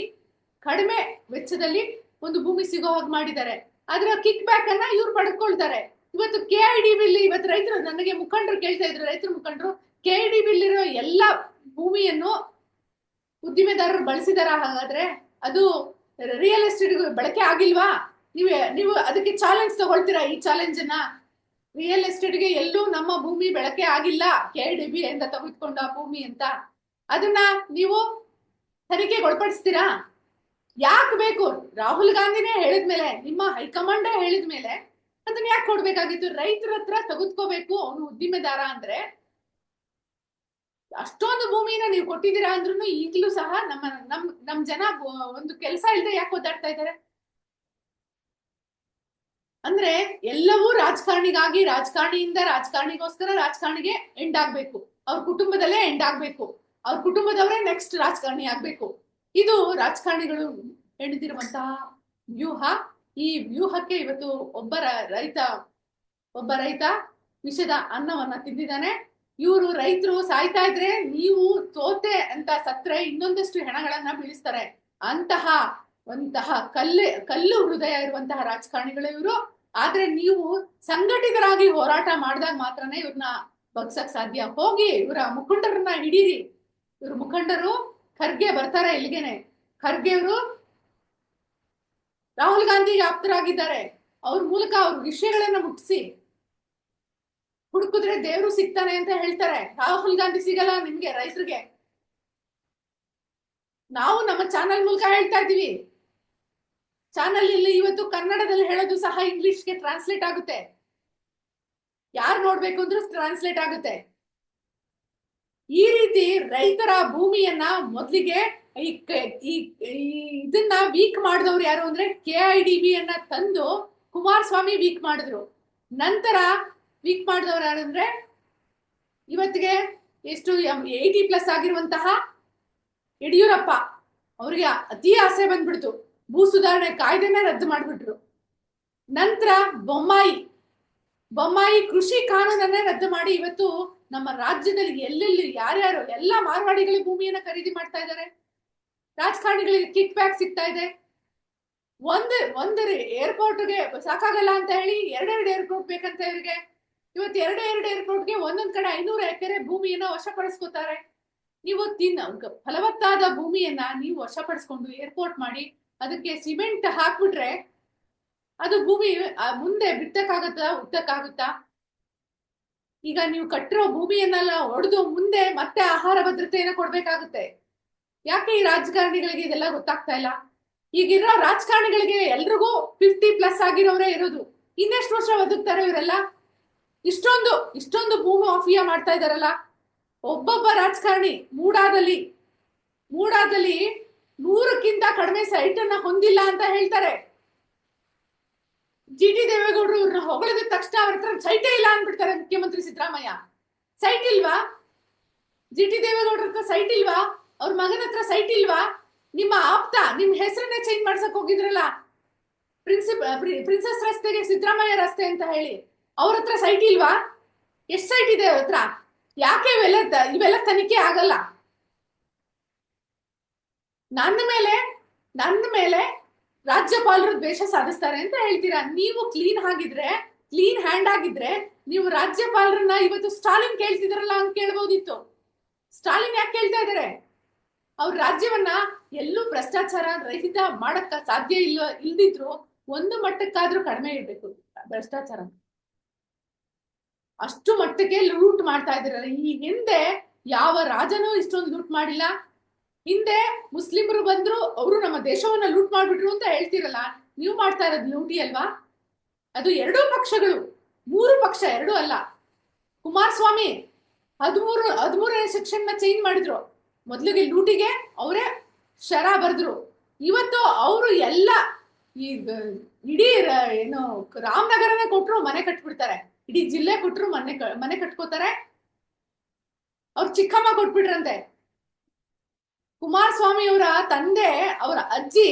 ಕಡಿಮೆ ವೆಚ್ಚದಲ್ಲಿ ಒಂದು ಭೂಮಿ ಸಿಗೋ ಹಾಗೆ ಮಾಡಿದ್ದಾರೆ. ಅದರ ಕಿಕ್ ಬ್ಯಾಕ್ ಅನ್ನ ಇವ್ರು ಪಡ್ಕೊಳ್ತಾರೆ. ಇವತ್ತು ಕೆ ಐ ಡಿ ಬಿಲ್ ಇವತ್ತು ರೈತರು, ನನಗೆ ಮುಖಂಡರು ಕೇಳ್ತಾ ಇದ್ರು, ರೈತರ ಮುಖಂಡರು ಕೆ ಐ ಡಿ ಬಿಲ್ ಇರೋ ಎಲ್ಲ ಭೂಮಿಯನ್ನು ಉದ್ದಿಮೆದಾರರು ಬಳಸಿದಾರ ಹಾಗಾದ್ರೆ ಅದು ರಿಯಲ್ ಎಸ್ಟೇಟ್ ಬಳಕೆ ಆಗಿಲ್ವಾ? ನೀವು ನೀವು ಅದಕ್ಕೆ ಚಾಲೆಂಜ್ ತಗೊಳ್ತೀರಾ ಈ ಚಾಲೆಂಜ್ ಅನ್ನ? ರಿಯಲ್ ಎಸ್ಟೇಟ್ಗೆ ಎಲ್ಲೂ ನಮ್ಮ ಭೂಮಿ ಬಳಕೆ ಆಗಿಲ್ಲ. ಕೆ ಡಿ ಬಿ ಇಂದ ತೆಗೆದುಕೊಂಡ ಭೂಮಿ ಅಂತ. ಅದನ್ನ ನೀವು ತನಿಖೆಗೆ ಒಳಪಡಿಸ್ತೀರಾ ಯಾಕೆ ಬೇಕು? ರಾಹುಲ್ ಗಾಂಧಿನೇ ಹೇಳಿದ್ಮೇಲೆ, ನಿಮ್ಮ ಹೈಕಮಾಂಡೇ ಹೇಳಿದ್ಮೇಲೆ ಅದನ್ನ ಯಾಕೆ ಕೊಡ್ಬೇಕಾಗಿತ್ತು? ರೈತರ ಹತ್ರ ತೆಗೆದುಕೋಬೇಕು ಅವನು ಉದ್ದಿಮೆದಾರ ಅಂದ್ರೆ. ಅಷ್ಟೊಂದು ಭೂಮಿನ ನೀವು ಕೊಟ್ಟಿದ್ದೀರಾ ಅಂದ್ರೂ ಈಗಲೂ ಸಹ ನಮ್ಮ, ನಮ್ ನಮ್ ಜನ ಒಂದು ಕೆಲಸ ಇಲ್ಲದೆ ಯಾಕೆ ಒದ್ದಾಡ್ತಾ ಇದ್ದಾರೆ? ಅಂದ್ರೆ ಎಲ್ಲವೂ ರಾಜಕಾರಣಿಗಾಗಿ, ರಾಜಕಾರಣಿಯಿಂದ ರಾಜಕಾರಣಿಗೋಸ್ಕರ ರಾಜಕಾರಣಿಗೆ ಎಂಡ್ ಆಗ್ಬೇಕು. ಅವ್ರ ಕುಟುಂಬದಲ್ಲೇ ಎಂಡ್ ಆಗ್ಬೇಕು. ಅವ್ರ ಕುಟುಂಬದವರೇ ನೆಕ್ಸ್ಟ್ ರಾಜಕಾರಣಿ ಆಗ್ಬೇಕು. ಇದು ರಾಜಕಾರಣಿಗಳು ಹೆಣೆದಿರುವಂತಹ ವ್ಯೂಹ. ಈ ವ್ಯೂಹಕ್ಕೆ ಇವತ್ತು ಒಬ್ಬ ರೈತ ಒಬ್ಬ ರೈತ ವಿಷದ ಅನ್ನವನ್ನ ತಿಂದಿದ್ದಾನೆ. ಇವರು ರೈತರು ಸಾಯ್ತಾ ಇದ್ರೆ ನೀವು ಸೋತೆ ಅಂತ ಸತ್ರೆ ಇನ್ನೊಂದಷ್ಟು ಹೆಣಗಳನ್ನ ಬೀಳಿಸ್ತಾರೆ. ಅಂತಹ ಒಂತಹ ಕಲ್ಲು ಕಲ್ಲು ಹೃದಯ ಇರುವಂತಹ ರಾಜಕಾರಣಿಗಳು ಇವರು. ಆದ್ರೆ ನೀವು ಸಂಘಟಿತರಾಗಿ ಹೋರಾಟ ಮಾಡಿದಾಗ ಮಾತ್ರನೇ ಇವ್ರನ್ನ ಬಗ್ಸಕ್ ಸಾಧ್ಯ. ಹೋಗಿ ಇವರ ಮುಖಂಡರನ್ನ ಹಿಡೀರಿ. ಇವ್ರ ಮುಖಂಡರು ಖರ್ಗೆ ಬರ್ತಾರೆ ಇಲ್ಲಿಗೆನೆ. ಖರ್ಗೆ ಅವರು ರಾಹುಲ್ ಗಾಂಧಿಗೆ ಆಪ್ತರಾಗಿದ್ದಾರೆ. ಅವ್ರ ಮೂಲಕ ಅವ್ರ ವಿಷಯಗಳನ್ನ ಮುಟ್ಟಿಸಿ. ಹುಡುಕಿದ್ರೆ ದೇವ್ರು ಸಿಗ್ತಾನೆ ಅಂತ ಹೇಳ್ತಾರೆ. ರಾಹುಲ್ ಗಾಂಧಿ ಸಿಗಲ್ಲ ನಿಮ್ಗೆ ರೈತರಿಗೆ. ನಾವು ನಮ್ಮ ಚಾನಲ್ ಮೂಲಕ ಹೇಳ್ತಾ ಇದೀವಿ ಚಾನಲ್ ಇಲ್ಲಿ ಇವತ್ತು ಕನ್ನಡದಲ್ಲಿ ಹೇಳೋದು ಸಹ ಇಂಗ್ಲಿಷ್ಗೆ ಟ್ರಾನ್ಸ್ಲೇಟ್ ಆಗುತ್ತೆ. ಯಾರು ನೋಡ್ಬೇಕು ಅಂದ್ರೂ ಟ್ರಾನ್ಸ್ಲೇಟ್ ಆಗುತ್ತೆ. ಈ ರೀತಿ ರೈತರ ಭೂಮಿಯನ್ನ ಮೊದಲಿಗೆ ಈ ಇದನ್ನ ವೀಕ್ ಮಾಡಿದವ್ರು ಯಾರು ಅಂದ್ರೆ ಕೆ ಐ ಡಿ ಬಿ ಅನ್ನ ತಂದು ಕುಮಾರಸ್ವಾಮಿ ವೀಕ್ ಮಾಡಿದ್ರು. ನಂತರ ವೀಕ್ ಮಾಡಿದವ್ರು ಯಾರು ಅಂದ್ರೆ ಇವತ್ತಿಗೆ ಎಷ್ಟು ಏಯ್ಟಿ ಪ್ಲಸ್ ಆಗಿರುವಂತಹ ಯಡಿಯೂರಪ್ಪ. ಅವ್ರಿಗೆ ಅತಿ ಆಸೆ ಬಂದ್ಬಿಡ್ತು. ಭೂ ಸುಧಾರಣೆ ಕಾಯ್ದೆನ ರದ್ದು ಮಾಡಿಬಿಟ್ರು. ನಂತರ ಬೊಮ್ಮಾಯಿ ಬೊಮ್ಮಾಯಿ ಕೃಷಿ ಕಾನೂನನ್ನೇ ರದ್ದು ಮಾಡಿ ಇವತ್ತು ನಮ್ಮ ರಾಜ್ಯದಲ್ಲಿ ಎಲ್ಲೆಲ್ಲಿ ಯಾರ್ಯಾರು ಎಲ್ಲ ಮಾರ್ವಾಡಿಗಳಿಗೆ ಭೂಮಿಯನ್ನ ಖರೀದಿ ಮಾಡ್ತಾ ಇದ್ದಾರೆ, ರಾಜಕಾರಣಿಗಳಿಗೆ ಕಿಕ್ ಬ್ಯಾಕ್ ಸಿಗ್ತಾ ಇದೆ. ಒಂದು ಒಂದು ಏರ್ಪೋರ್ಟ್ಗೆ ಸಾಕಾಗಲ್ಲ ಅಂತ ಹೇಳಿ ಎರಡೆರಡು ಏರ್ಪೋರ್ಟ್ ಬೇಕಂತ ಇವರಿಗೆ. ಇವತ್ತು ಎರಡು ಎರಡು ಏರ್ಪೋರ್ಟ್ಗೆ ಒಂದೊಂದ್ ಕಡೆ ಐನೂರು ಎಕರೆ ಭೂಮಿಯನ್ನ ವಶಪಡಿಸ್ಕೋತಾರೆ. ನೀವು ತಿನ್ನ, ಫಲವತ್ತಾದ ಭೂಮಿಯನ್ನ ನೀವು ವಶಪಡಿಸ್ಕೊಂಡು ಏರ್ಪೋರ್ಟ್ ಮಾಡಿ ಅದಕ್ಕೆ ಸಿಮೆಂಟ್ ಹಾಕ್ಬಿಟ್ರೆ ಅದು ಭೂಮಿ ಮುಂದೆ ಬಿತ್ತಕ್ಕಾಗತ್ತಾ, ಉತ್ತಕ್ಕಾಗುತ್ತಾ? ಈಗ ನೀವು ಕಟ್ಟಿರೋ ಭೂಮಿಯನ್ನೆಲ್ಲ ಒಡೆದು ಮುಂದೆ ಮತ್ತೆ ಆಹಾರ ಭದ್ರತೆಯನ್ನು ಕೊಡ್ಬೇಕಾಗುತ್ತೆ. ಯಾಕೆ ಈ ರಾಜಕಾರಣಿಗಳಿಗೆ ಇದೆಲ್ಲ ಗೊತ್ತಾಗ್ತಾ ಇಲ್ಲ? ಈಗಿರೋ ರಾಜಕಾರಣಿಗಳಿಗೆ ಎಲ್ರಿಗೂ ಫಿಫ್ಟಿ ಪ್ಲಸ್ ಆಗಿರೋರೇ ಇರೋದು. ಇನ್ನೆಷ್ಟು ವರ್ಷ ಬದುಕ್ತಾರೆ ಇವರೆಲ್ಲ? ಇಷ್ಟೊಂದು ಇಷ್ಟೊಂದು ಭೂಮಿ ಮಾಫಿಯಾ ಮಾಡ್ತಾ ಇದಾರಲ್ಲ ಒಬ್ಬೊಬ್ಬ ರಾಜಕಾರಣಿ, ಮೂಡಾದಲ್ಲಿ ಮೂಡಾದಲ್ಲಿ ನೂರಕ್ಕಿಂತ ಕಡಿಮೆ ಸೈಟ್ ಅನ್ನ ಹೊಂದಿಲ್ಲ ಅಂತ ಹೇಳ್ತಾರೆ. ಜಿ ಟಿ ದೇವೇಗೌಡರು ಇವ್ರನ್ನ ಹೊಗಳಿದ ತಕ್ಷಣ ಅವ್ರ ಹತ್ರ ಸೈಟೇ ಇಲ್ಲ ಅಂದ್ಬಿಡ್ತಾರೆ ಮುಖ್ಯಮಂತ್ರಿ ಸಿದ್ದರಾಮಯ್ಯ. ಸೈಟ್ ಇಲ್ವಾ? ಜಿ ಟಿ ದೇವೇಗೌಡರ ಹತ್ರ ಸೈಟ್ ಇಲ್ವಾ? ಅವ್ರ ಮಗನ ಹತ್ರ ಸೈಟ್ ಇಲ್ವಾ? ನಿಮ್ಮ ಆಪ್ತ, ನಿಮ್ ಹೆಸರನ್ನೇ ಚೇಂಜ್ ಮಾಡ್ಸಕ್ ಹೋಗಿದ್ರಲ್ಲ. ಪ್ರಿನ್ಸಿಪ್ ಪ್ರಿನ್ಸಸ್ ರಸ್ತೆಗೆ ಸಿದ್ದರಾಮಯ್ಯ ರಸ್ತೆ ಅಂತ ಹೇಳಿ. ಅವ್ರ ಹತ್ರ ಸೈಟ್ ಇಲ್ವಾ? ಎಷ್ಟ್ ಸೈಟ್ ಇದೆ ಅವ್ರ ಹತ್ರ? ಯಾಕೆ ಇವೆಲ್ಲ ಇವೆಲ್ಲ ತನಿಖೆ ಆಗಲ್ಲ? ನನ್ನ ಮೇಲೆ ನನ್ನ ಮೇಲೆ ರಾಜ್ಯಪಾಲರು ದ್ವೇಷ ಸಾಧಿಸ್ತಾರೆ ಅಂತ ಹೇಳ್ತೀರಾ? ನೀವು ಕ್ಲೀನ್ ಆಗಿದ್ರೆ ಕ್ಲೀನ್ ಹ್ಯಾಂಡ್ ಆಗಿದ್ರೆ ನೀವು ರಾಜ್ಯಪಾಲರನ್ನ ಇವತ್ತು ಸ್ಟಾಲಿನ್ ಕೇಳ್ತಿದ್ರಲ್ಲ ಅಂತ ಕೇಳ್ಬೋದಿತ್ತು. ಸ್ಟಾಲಿನ್ ಯಾಕೆ ಕೇಳ್ತಾ ಇದಾರೆ? ಅವ್ರ ರಾಜ್ಯವನ್ನ ಎಲ್ಲೂ ಭ್ರಷ್ಟಾಚಾರ ರಹಿತ ಮಾಡಕ್ಕ ಸಾಧ್ಯ ಇಲ್ಲ ಇಲ್ದಿದ್ರು ಒಂದು ಮಟ್ಟಕ್ಕಾದ್ರೂ ಕಡಿಮೆ ಇರ್ಬೇಕು, ಭ್ರಷ್ಟಾಚಾರ. ಅಷ್ಟು ಮಟ್ಟಕ್ಕೆ ಲೂಟ್ ಮಾಡ್ತಾ ಇದಾರೆ. ಈ ಹಿಂದೆ ಯಾವ ರಾಜನೂ ಇಷ್ಟೊಂದು ಲೂಟ್ ಮಾಡಿಲ್ಲ. ಹಿಂದೆ ಮುಸ್ಲಿಮರು ಬಂದ್ರು, ಅವರು ನಮ್ಮ ದೇಶವನ್ನ ಲೂಟ್ ಮಾಡ್ಬಿಟ್ರು ಅಂತ ಹೇಳ್ತಿರಲ್ಲ, ನೀವು ಮಾಡ್ತಾ ಇರೋದು ಲೂಟಿ ಅಲ್ವಾ? ಅದು ಎರಡೂ ಪಕ್ಷಗಳು, ಮೂರು ಪಕ್ಷ, ಎರಡೂ ಅಲ್ಲ. ಕುಮಾರಸ್ವಾಮಿ ಹದಿಮೂರು, ಹದಿಮೂರನೇ ಸೆಕ್ಷನ್ ಚೇಂಜ್ ಮಾಡಿದ್ರು. ಮೊದಲಿಗೆ ಲೂಟಿಗೆ ಅವರೇ ಶರ ಬರೆದ್ರು. ಇವತ್ತು ಅವರು ಎಲ್ಲ ಈ, ಇಡೀ ಏನು, ರಾಮನಗರನೇ ಕೊಟ್ರು ಮನೆ ಕಟ್ಬಿಡ್ತಾರೆ. ಇಡೀ ಜಿಲ್ಲೆ ಕೊಟ್ರು ಮನೆ ಮನೆ ಕಟ್ಕೋತಾರೆ. ಅವ್ರು ಚಿಕ್ಕಮ್ಮ ಕೊಟ್ಬಿಟ್ರಂತೆ. ಕುಮಾರಸ್ವಾಮಿ ಅವರ ತಂದೆ ಅವರ ಅಜ್ಜಿ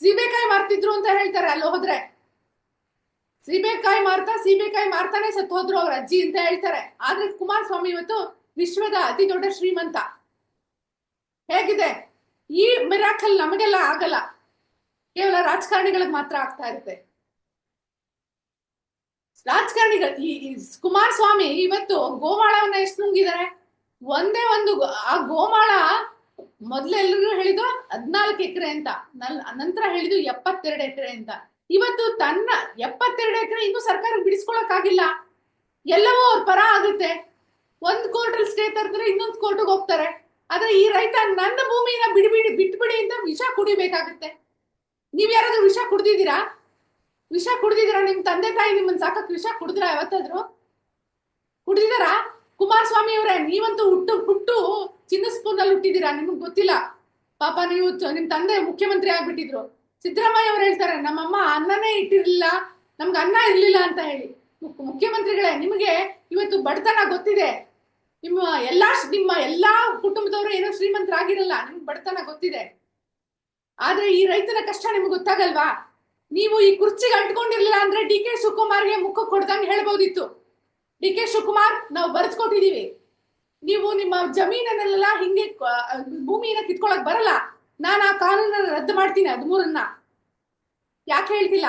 ಸೀಬೆಕಾಯಿ ಮಾರ್ತಿದ್ರು ಅಂತ ಹೇಳ್ತಾರೆ ಅಲ್ಲಿ ಹೋದ್ರೆ. ಸೀಬೆಕಾಯಿ ಮಾರ್ತಾ, ಸೀಬೆಕಾಯಿ ಮಾರ್ತಾನೆ ಸತ್ತು ಹೋದ್ರು ಅವ್ರ ಅಜ್ಜಿ ಅಂತ ಹೇಳ್ತಾರೆ. ಆದ್ರೆ ಕುಮಾರಸ್ವಾಮಿ ಇವತ್ತು ವಿಶ್ವದ ಅತಿ ದೊಡ್ಡ ಶ್ರೀಮಂತ. ಹೇಗಿದೆ? ಈ ಮಿರಾಕಲ್ ನಮಗೆಲ್ಲ ಆಗಲ್ಲ. ಕೇವಲ ರಾಜಕಾರಣಿಗಳಿಗೆ ಮಾತ್ರ ಆಗ್ತಾ ಇರುತ್ತೆ. ರಾಜಕಾರಣಿಗಳು, ಈ ಕುಮಾರಸ್ವಾಮಿ ಇವತ್ತು ಗೋಮಾಳವನ್ನ ಎಷ್ಟು ನುಂಗಿದ್ದಾರೆ ಒಂದೇ ಒಂದು, ಆ ಗೋಮಾಳ ಮೊದ್ಲೆಲ್ರಿಗೂ ಹೇಳಿದ್ದು ಹದ್ನಾಲ್ಕು ಎಕರೆ ಅಂತ. ನಂತರ ಹೇಳಿದ್ದು ಎಪ್ಪತ್ತೆರಡು ಎಕರೆ ಅಂತ. ಇವತ್ತು ತನ್ನ ಎಪ್ಪತ್ತೆರಡು ಎಕರೆ ಇನ್ನೂ ಸರ್ಕಾರ ಬಿಡಿಸ್ಕೊಳಕ್ಕಾಗಿಲ್ಲ. ಎಲ್ಲವೂ ಅವ್ರ ಪರ ಆಗುತ್ತೆ. ಒಂದ್ ಕೋರ್ಟಲ್ಲಿ ಸ್ಟೇ ತರ್ತಾರೆ ಇನ್ನೊಂದು ಕೋರ್ಟಿಗೆ ಹೋಗ್ತಾರೆ. ಆದ್ರೆ ಈ ರೈತ ನನ್ನ ಭೂಮಿನ ಬಿಡ್ಬಿಡಿ ಬಿಟ್ಬಿಡಿ ಅಂತ ವಿಷ ಕುಡಿಬೇಕಾಗುತ್ತೆ. ನೀವ್ ಯಾರಾದ್ರೂ ವಿಷ ಕುಡ್ದಿದ್ದೀರಾ? ವಿಷ ಕುಡ್ದಿದ್ದೀರಾ? ನಿಮ್ ತಂದೆ ತಾಯಿ ನಿಮ್ಮನ್ನ ಸಾಕಕ್ ವಿಷ ಕುಡಿದ್ರ ಯಾವತ್ತಾದ್ರು? ಕುಡ್ದಿದಾರಾ ಕುಮಾರಸ್ವಾಮಿ ಅವರೇ ನೀವಂತೂ ಹುಟ್ಟು ಹುಟ್ಟು ಚಿನ್ನ ಹುಟ್ಟಿದ್ದೀರಾ? ನಿಮ್ಗೆ ಗೊತ್ತಿಲ್ಲ. ಪಾಪ ನೀವು ನಿಮ್ ತಂದೆ ಮುಖ್ಯಮಂತ್ರಿ ಆಗ್ಬಿಟ್ಟಿದ್ರು. ಸಿದ್ದರಾಮಯ್ಯ ಅವ್ರು ಹೇಳ್ತಾರೆ, ನಮ್ಮಮ್ಮ ಅನ್ನನೇ ಇಟ್ಟಿರ್ಲಿಲ್ಲ, ನಮ್ಗೆ ಅನ್ನ ಇರ್ಲಿಲ್ಲ ಅಂತ ಹೇಳಿ. ಮುಖ್ಯ- ಮುಖ್ಯಮಂತ್ರಿಗಳೇ, ನಿಮಗೆ ಇವತ್ತು ಬಡತನ ಗೊತ್ತಿದೆ. ನಿಮ್ಮ ಎಲ್ಲಾ ನಿಮ್ಮ ಎಲ್ಲಾ ಕುಟುಂಬದವರು ಏನೋ ಶ್ರೀಮಂತರಾಗಿರಲ್ಲ ನಿಮ್ಗೆ ಬಡತನ ಗೊತ್ತಿದೆ. ಆದ್ರೆ ಈ ರೈತನ ಕಷ್ಟ ನಿಮ್ಗೆ ಗೊತ್ತಾಗಲ್ವಾ? ನೀವು ಈ ಕುರ್ಚಿಗೆ ಅಂಟ್ಕೊಂಡಿರ್ಲಿಲ್ಲ ಅಂದ್ರೆ ಡಿ ಕೆ ಶಿವಕುಮಾರ್ಗೆ ಮುಖ ಕೊಡ್ದಂಗೆ ಹೇಳ್ಬೋದಿತ್ತು. ಡಿ ಕೆ ಶಿವಕುಮಾರ್, ನಾವು ಬರ್ಸ್ಕೊಟ್ಟಿದೀವಿ ನೀವು ನಿಮ್ಮ ಜಮೀನನ್ನೆಲ್ಲ ಹಿಂಗೆ ಭೂಮಿಯನ್ನ ಕಿತ್ಕೊಳಕ್ ಬರಲ್ಲ. ನಾನು ಆ ಕಾನೂನನ್ನ ರದ್ದು ಮಾಡ್ತೀನಿ ಹದಿಮೂರನ್ನ ಯಾಕೆ ಹೇಳ್ತಿಲ್ಲ?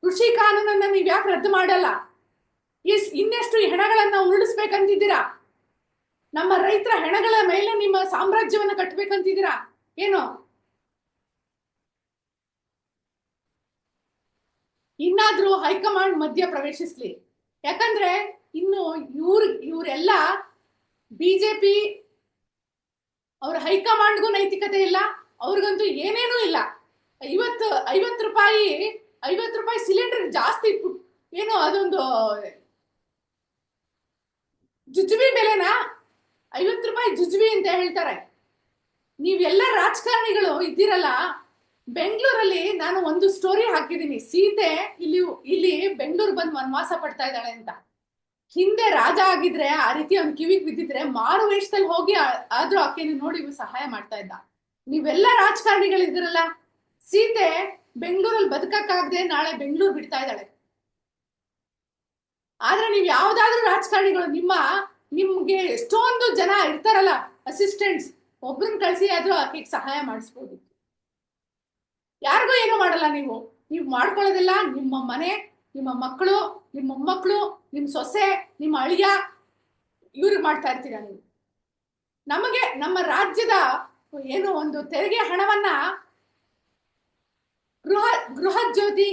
ಕೃಷಿ ಕಾನೂನನ್ನ ನೀವ್ ಯಾಕೆ ರದ್ದು ಮಾಡಲ್ಲ? ಇಸ್, ಇನ್ನೆಷ್ಟು ಹೆಣಗಳನ್ನ ಉರುಳಿಸ್ಬೇಕಂತಿದ್ದೀರಾ? ನಮ್ಮ ರೈತರ ಹೆಣಗಳ ಮೇಲೆ ನಿಮ್ಮ ಸಾಮ್ರಾಜ್ಯವನ್ನ ಕಟ್ಬೇಕಂತಿದ್ದೀರಾ? ಏನು? ಇನ್ನಾದ್ರೂ ಹೈಕಮಾಂಡ್ ಮಧ್ಯ ಪ್ರವೇಶಿಸ್ಲಿ. ಯಾಕಂದ್ರೆ ಇನ್ನು ಇವ್ರ, ಇವರೆಲ್ಲ ಬಿಜೆಪಿ ಅವ್ರ ಹೈಕಮಾಂಡ್ಗೂ ನೈತಿಕತೆ ಇಲ್ಲ, ಅವ್ರಿಗಂತೂ ಏನೇನೂ ಇಲ್ಲ. ಐವತ್ತು ಐವತ್ತು ರೂಪಾಯಿ ಐವತ್ತು ರೂಪಾಯಿ ಸಿಲಿಂಡರ್ ಜಾಸ್ತಿ ಏನು ಅದೊಂದು ಜುಜುಬಿ ಬೆಲೆನಾ ಐವತ್ತು ರೂಪಾಯಿ ಜುಜುಬಿ ಅಂತ ಹೇಳ್ತಾರೆ. ನೀವೆಲ್ಲ ರಾಜಕಾರಣಿಗಳು ಇದ್ದೀರಲ್ಲ, ಬೆಂಗಳೂರಲ್ಲಿ ನಾನು ಒಂದು ಸ್ಟೋರಿ ಹಾಕಿದ್ದೀನಿ. ಸೀತೆ ಇಲ್ಲಿ ಇಲ್ಲಿ ಬೆಂಗಳೂರು ಬಂದು ವನವಾಸ ಪಡ್ತಾ ಇದ್ದಾಳೆ ಅಂತ. ಹಿಂದೆ ರಾಜ ಆಗಿದ್ರೆ, ಆ ರೀತಿ ಅವ್ನ್ ಕಿವಿಗ್ ಬಿದ್ದಿದ್ರೆ ಮಾರು ವೇಷದಲ್ಲಿ ಹೋಗಿ ಆದ್ರೂ ಆಕೆನ ನೋಡಿ ಸಹಾಯ ಮಾಡ್ತಾ ಇದ್ದ. ನೀವೆಲ್ಲ ರಾಜಕಾರಣಿಗಳಿದ್ರಲ್ಲ ಸೀತೆ ಬೆಂಗಳೂರಲ್ಲಿ ಬದುಕಕ್ಕಾಗದೆ ನಾಳೆ ಬೆಂಗಳೂರು ಬಿಡ್ತಾ ಇದ್ದಾಳೆ. ಆದ್ರೆ ನೀವ್ ಯಾವ್ದಾದ್ರು ರಾಜಕಾರಣಿಗಳು, ನಿಮ್ಮ, ನಿಮ್ಗೆ ಎಷ್ಟೊಂದು ಜನ ಇರ್ತಾರಲ್ಲ ಅಸಿಸ್ಟೆಂಟ್ಸ್ ಒಬ್ರನ್ನ ಕಳ್ಸಿ ಆದ್ರೂ ಆಕೆಗೆ ಸಹಾಯ ಮಾಡಿಸ್ಬೋದು. ಯಾರಿಗೂ ಏನು ಮಾಡಲ್ಲ ನೀವು. ನೀವು ಮಾಡ್ಕೊಳ್ಳೋದಿಲ್ಲ, ನಿಮ್ಮ ಮನೆ, ನಿಮ್ಮ ಮಕ್ಕಳು, ನಿಮ್ಮ ಮೊಮ್ಮಕ್ಕಳು ನಿಮ್ಮ ಸೊಸೆ, ನಿಮ್ಮ ಅಳಿಯ, ಇವ್ರಿಗೆ ಮಾಡ್ತಾ ಇರ್ತೀರ ನೀವು? ನಮಗೆ ನಮ್ಮ ರಾಜ್ಯದ ಏನು ಒಂದು ತೆರಿಗೆ ಹಣವನ್ನ ಗೃಹ ಗೃಹ ಜ್ಯೋತಿ,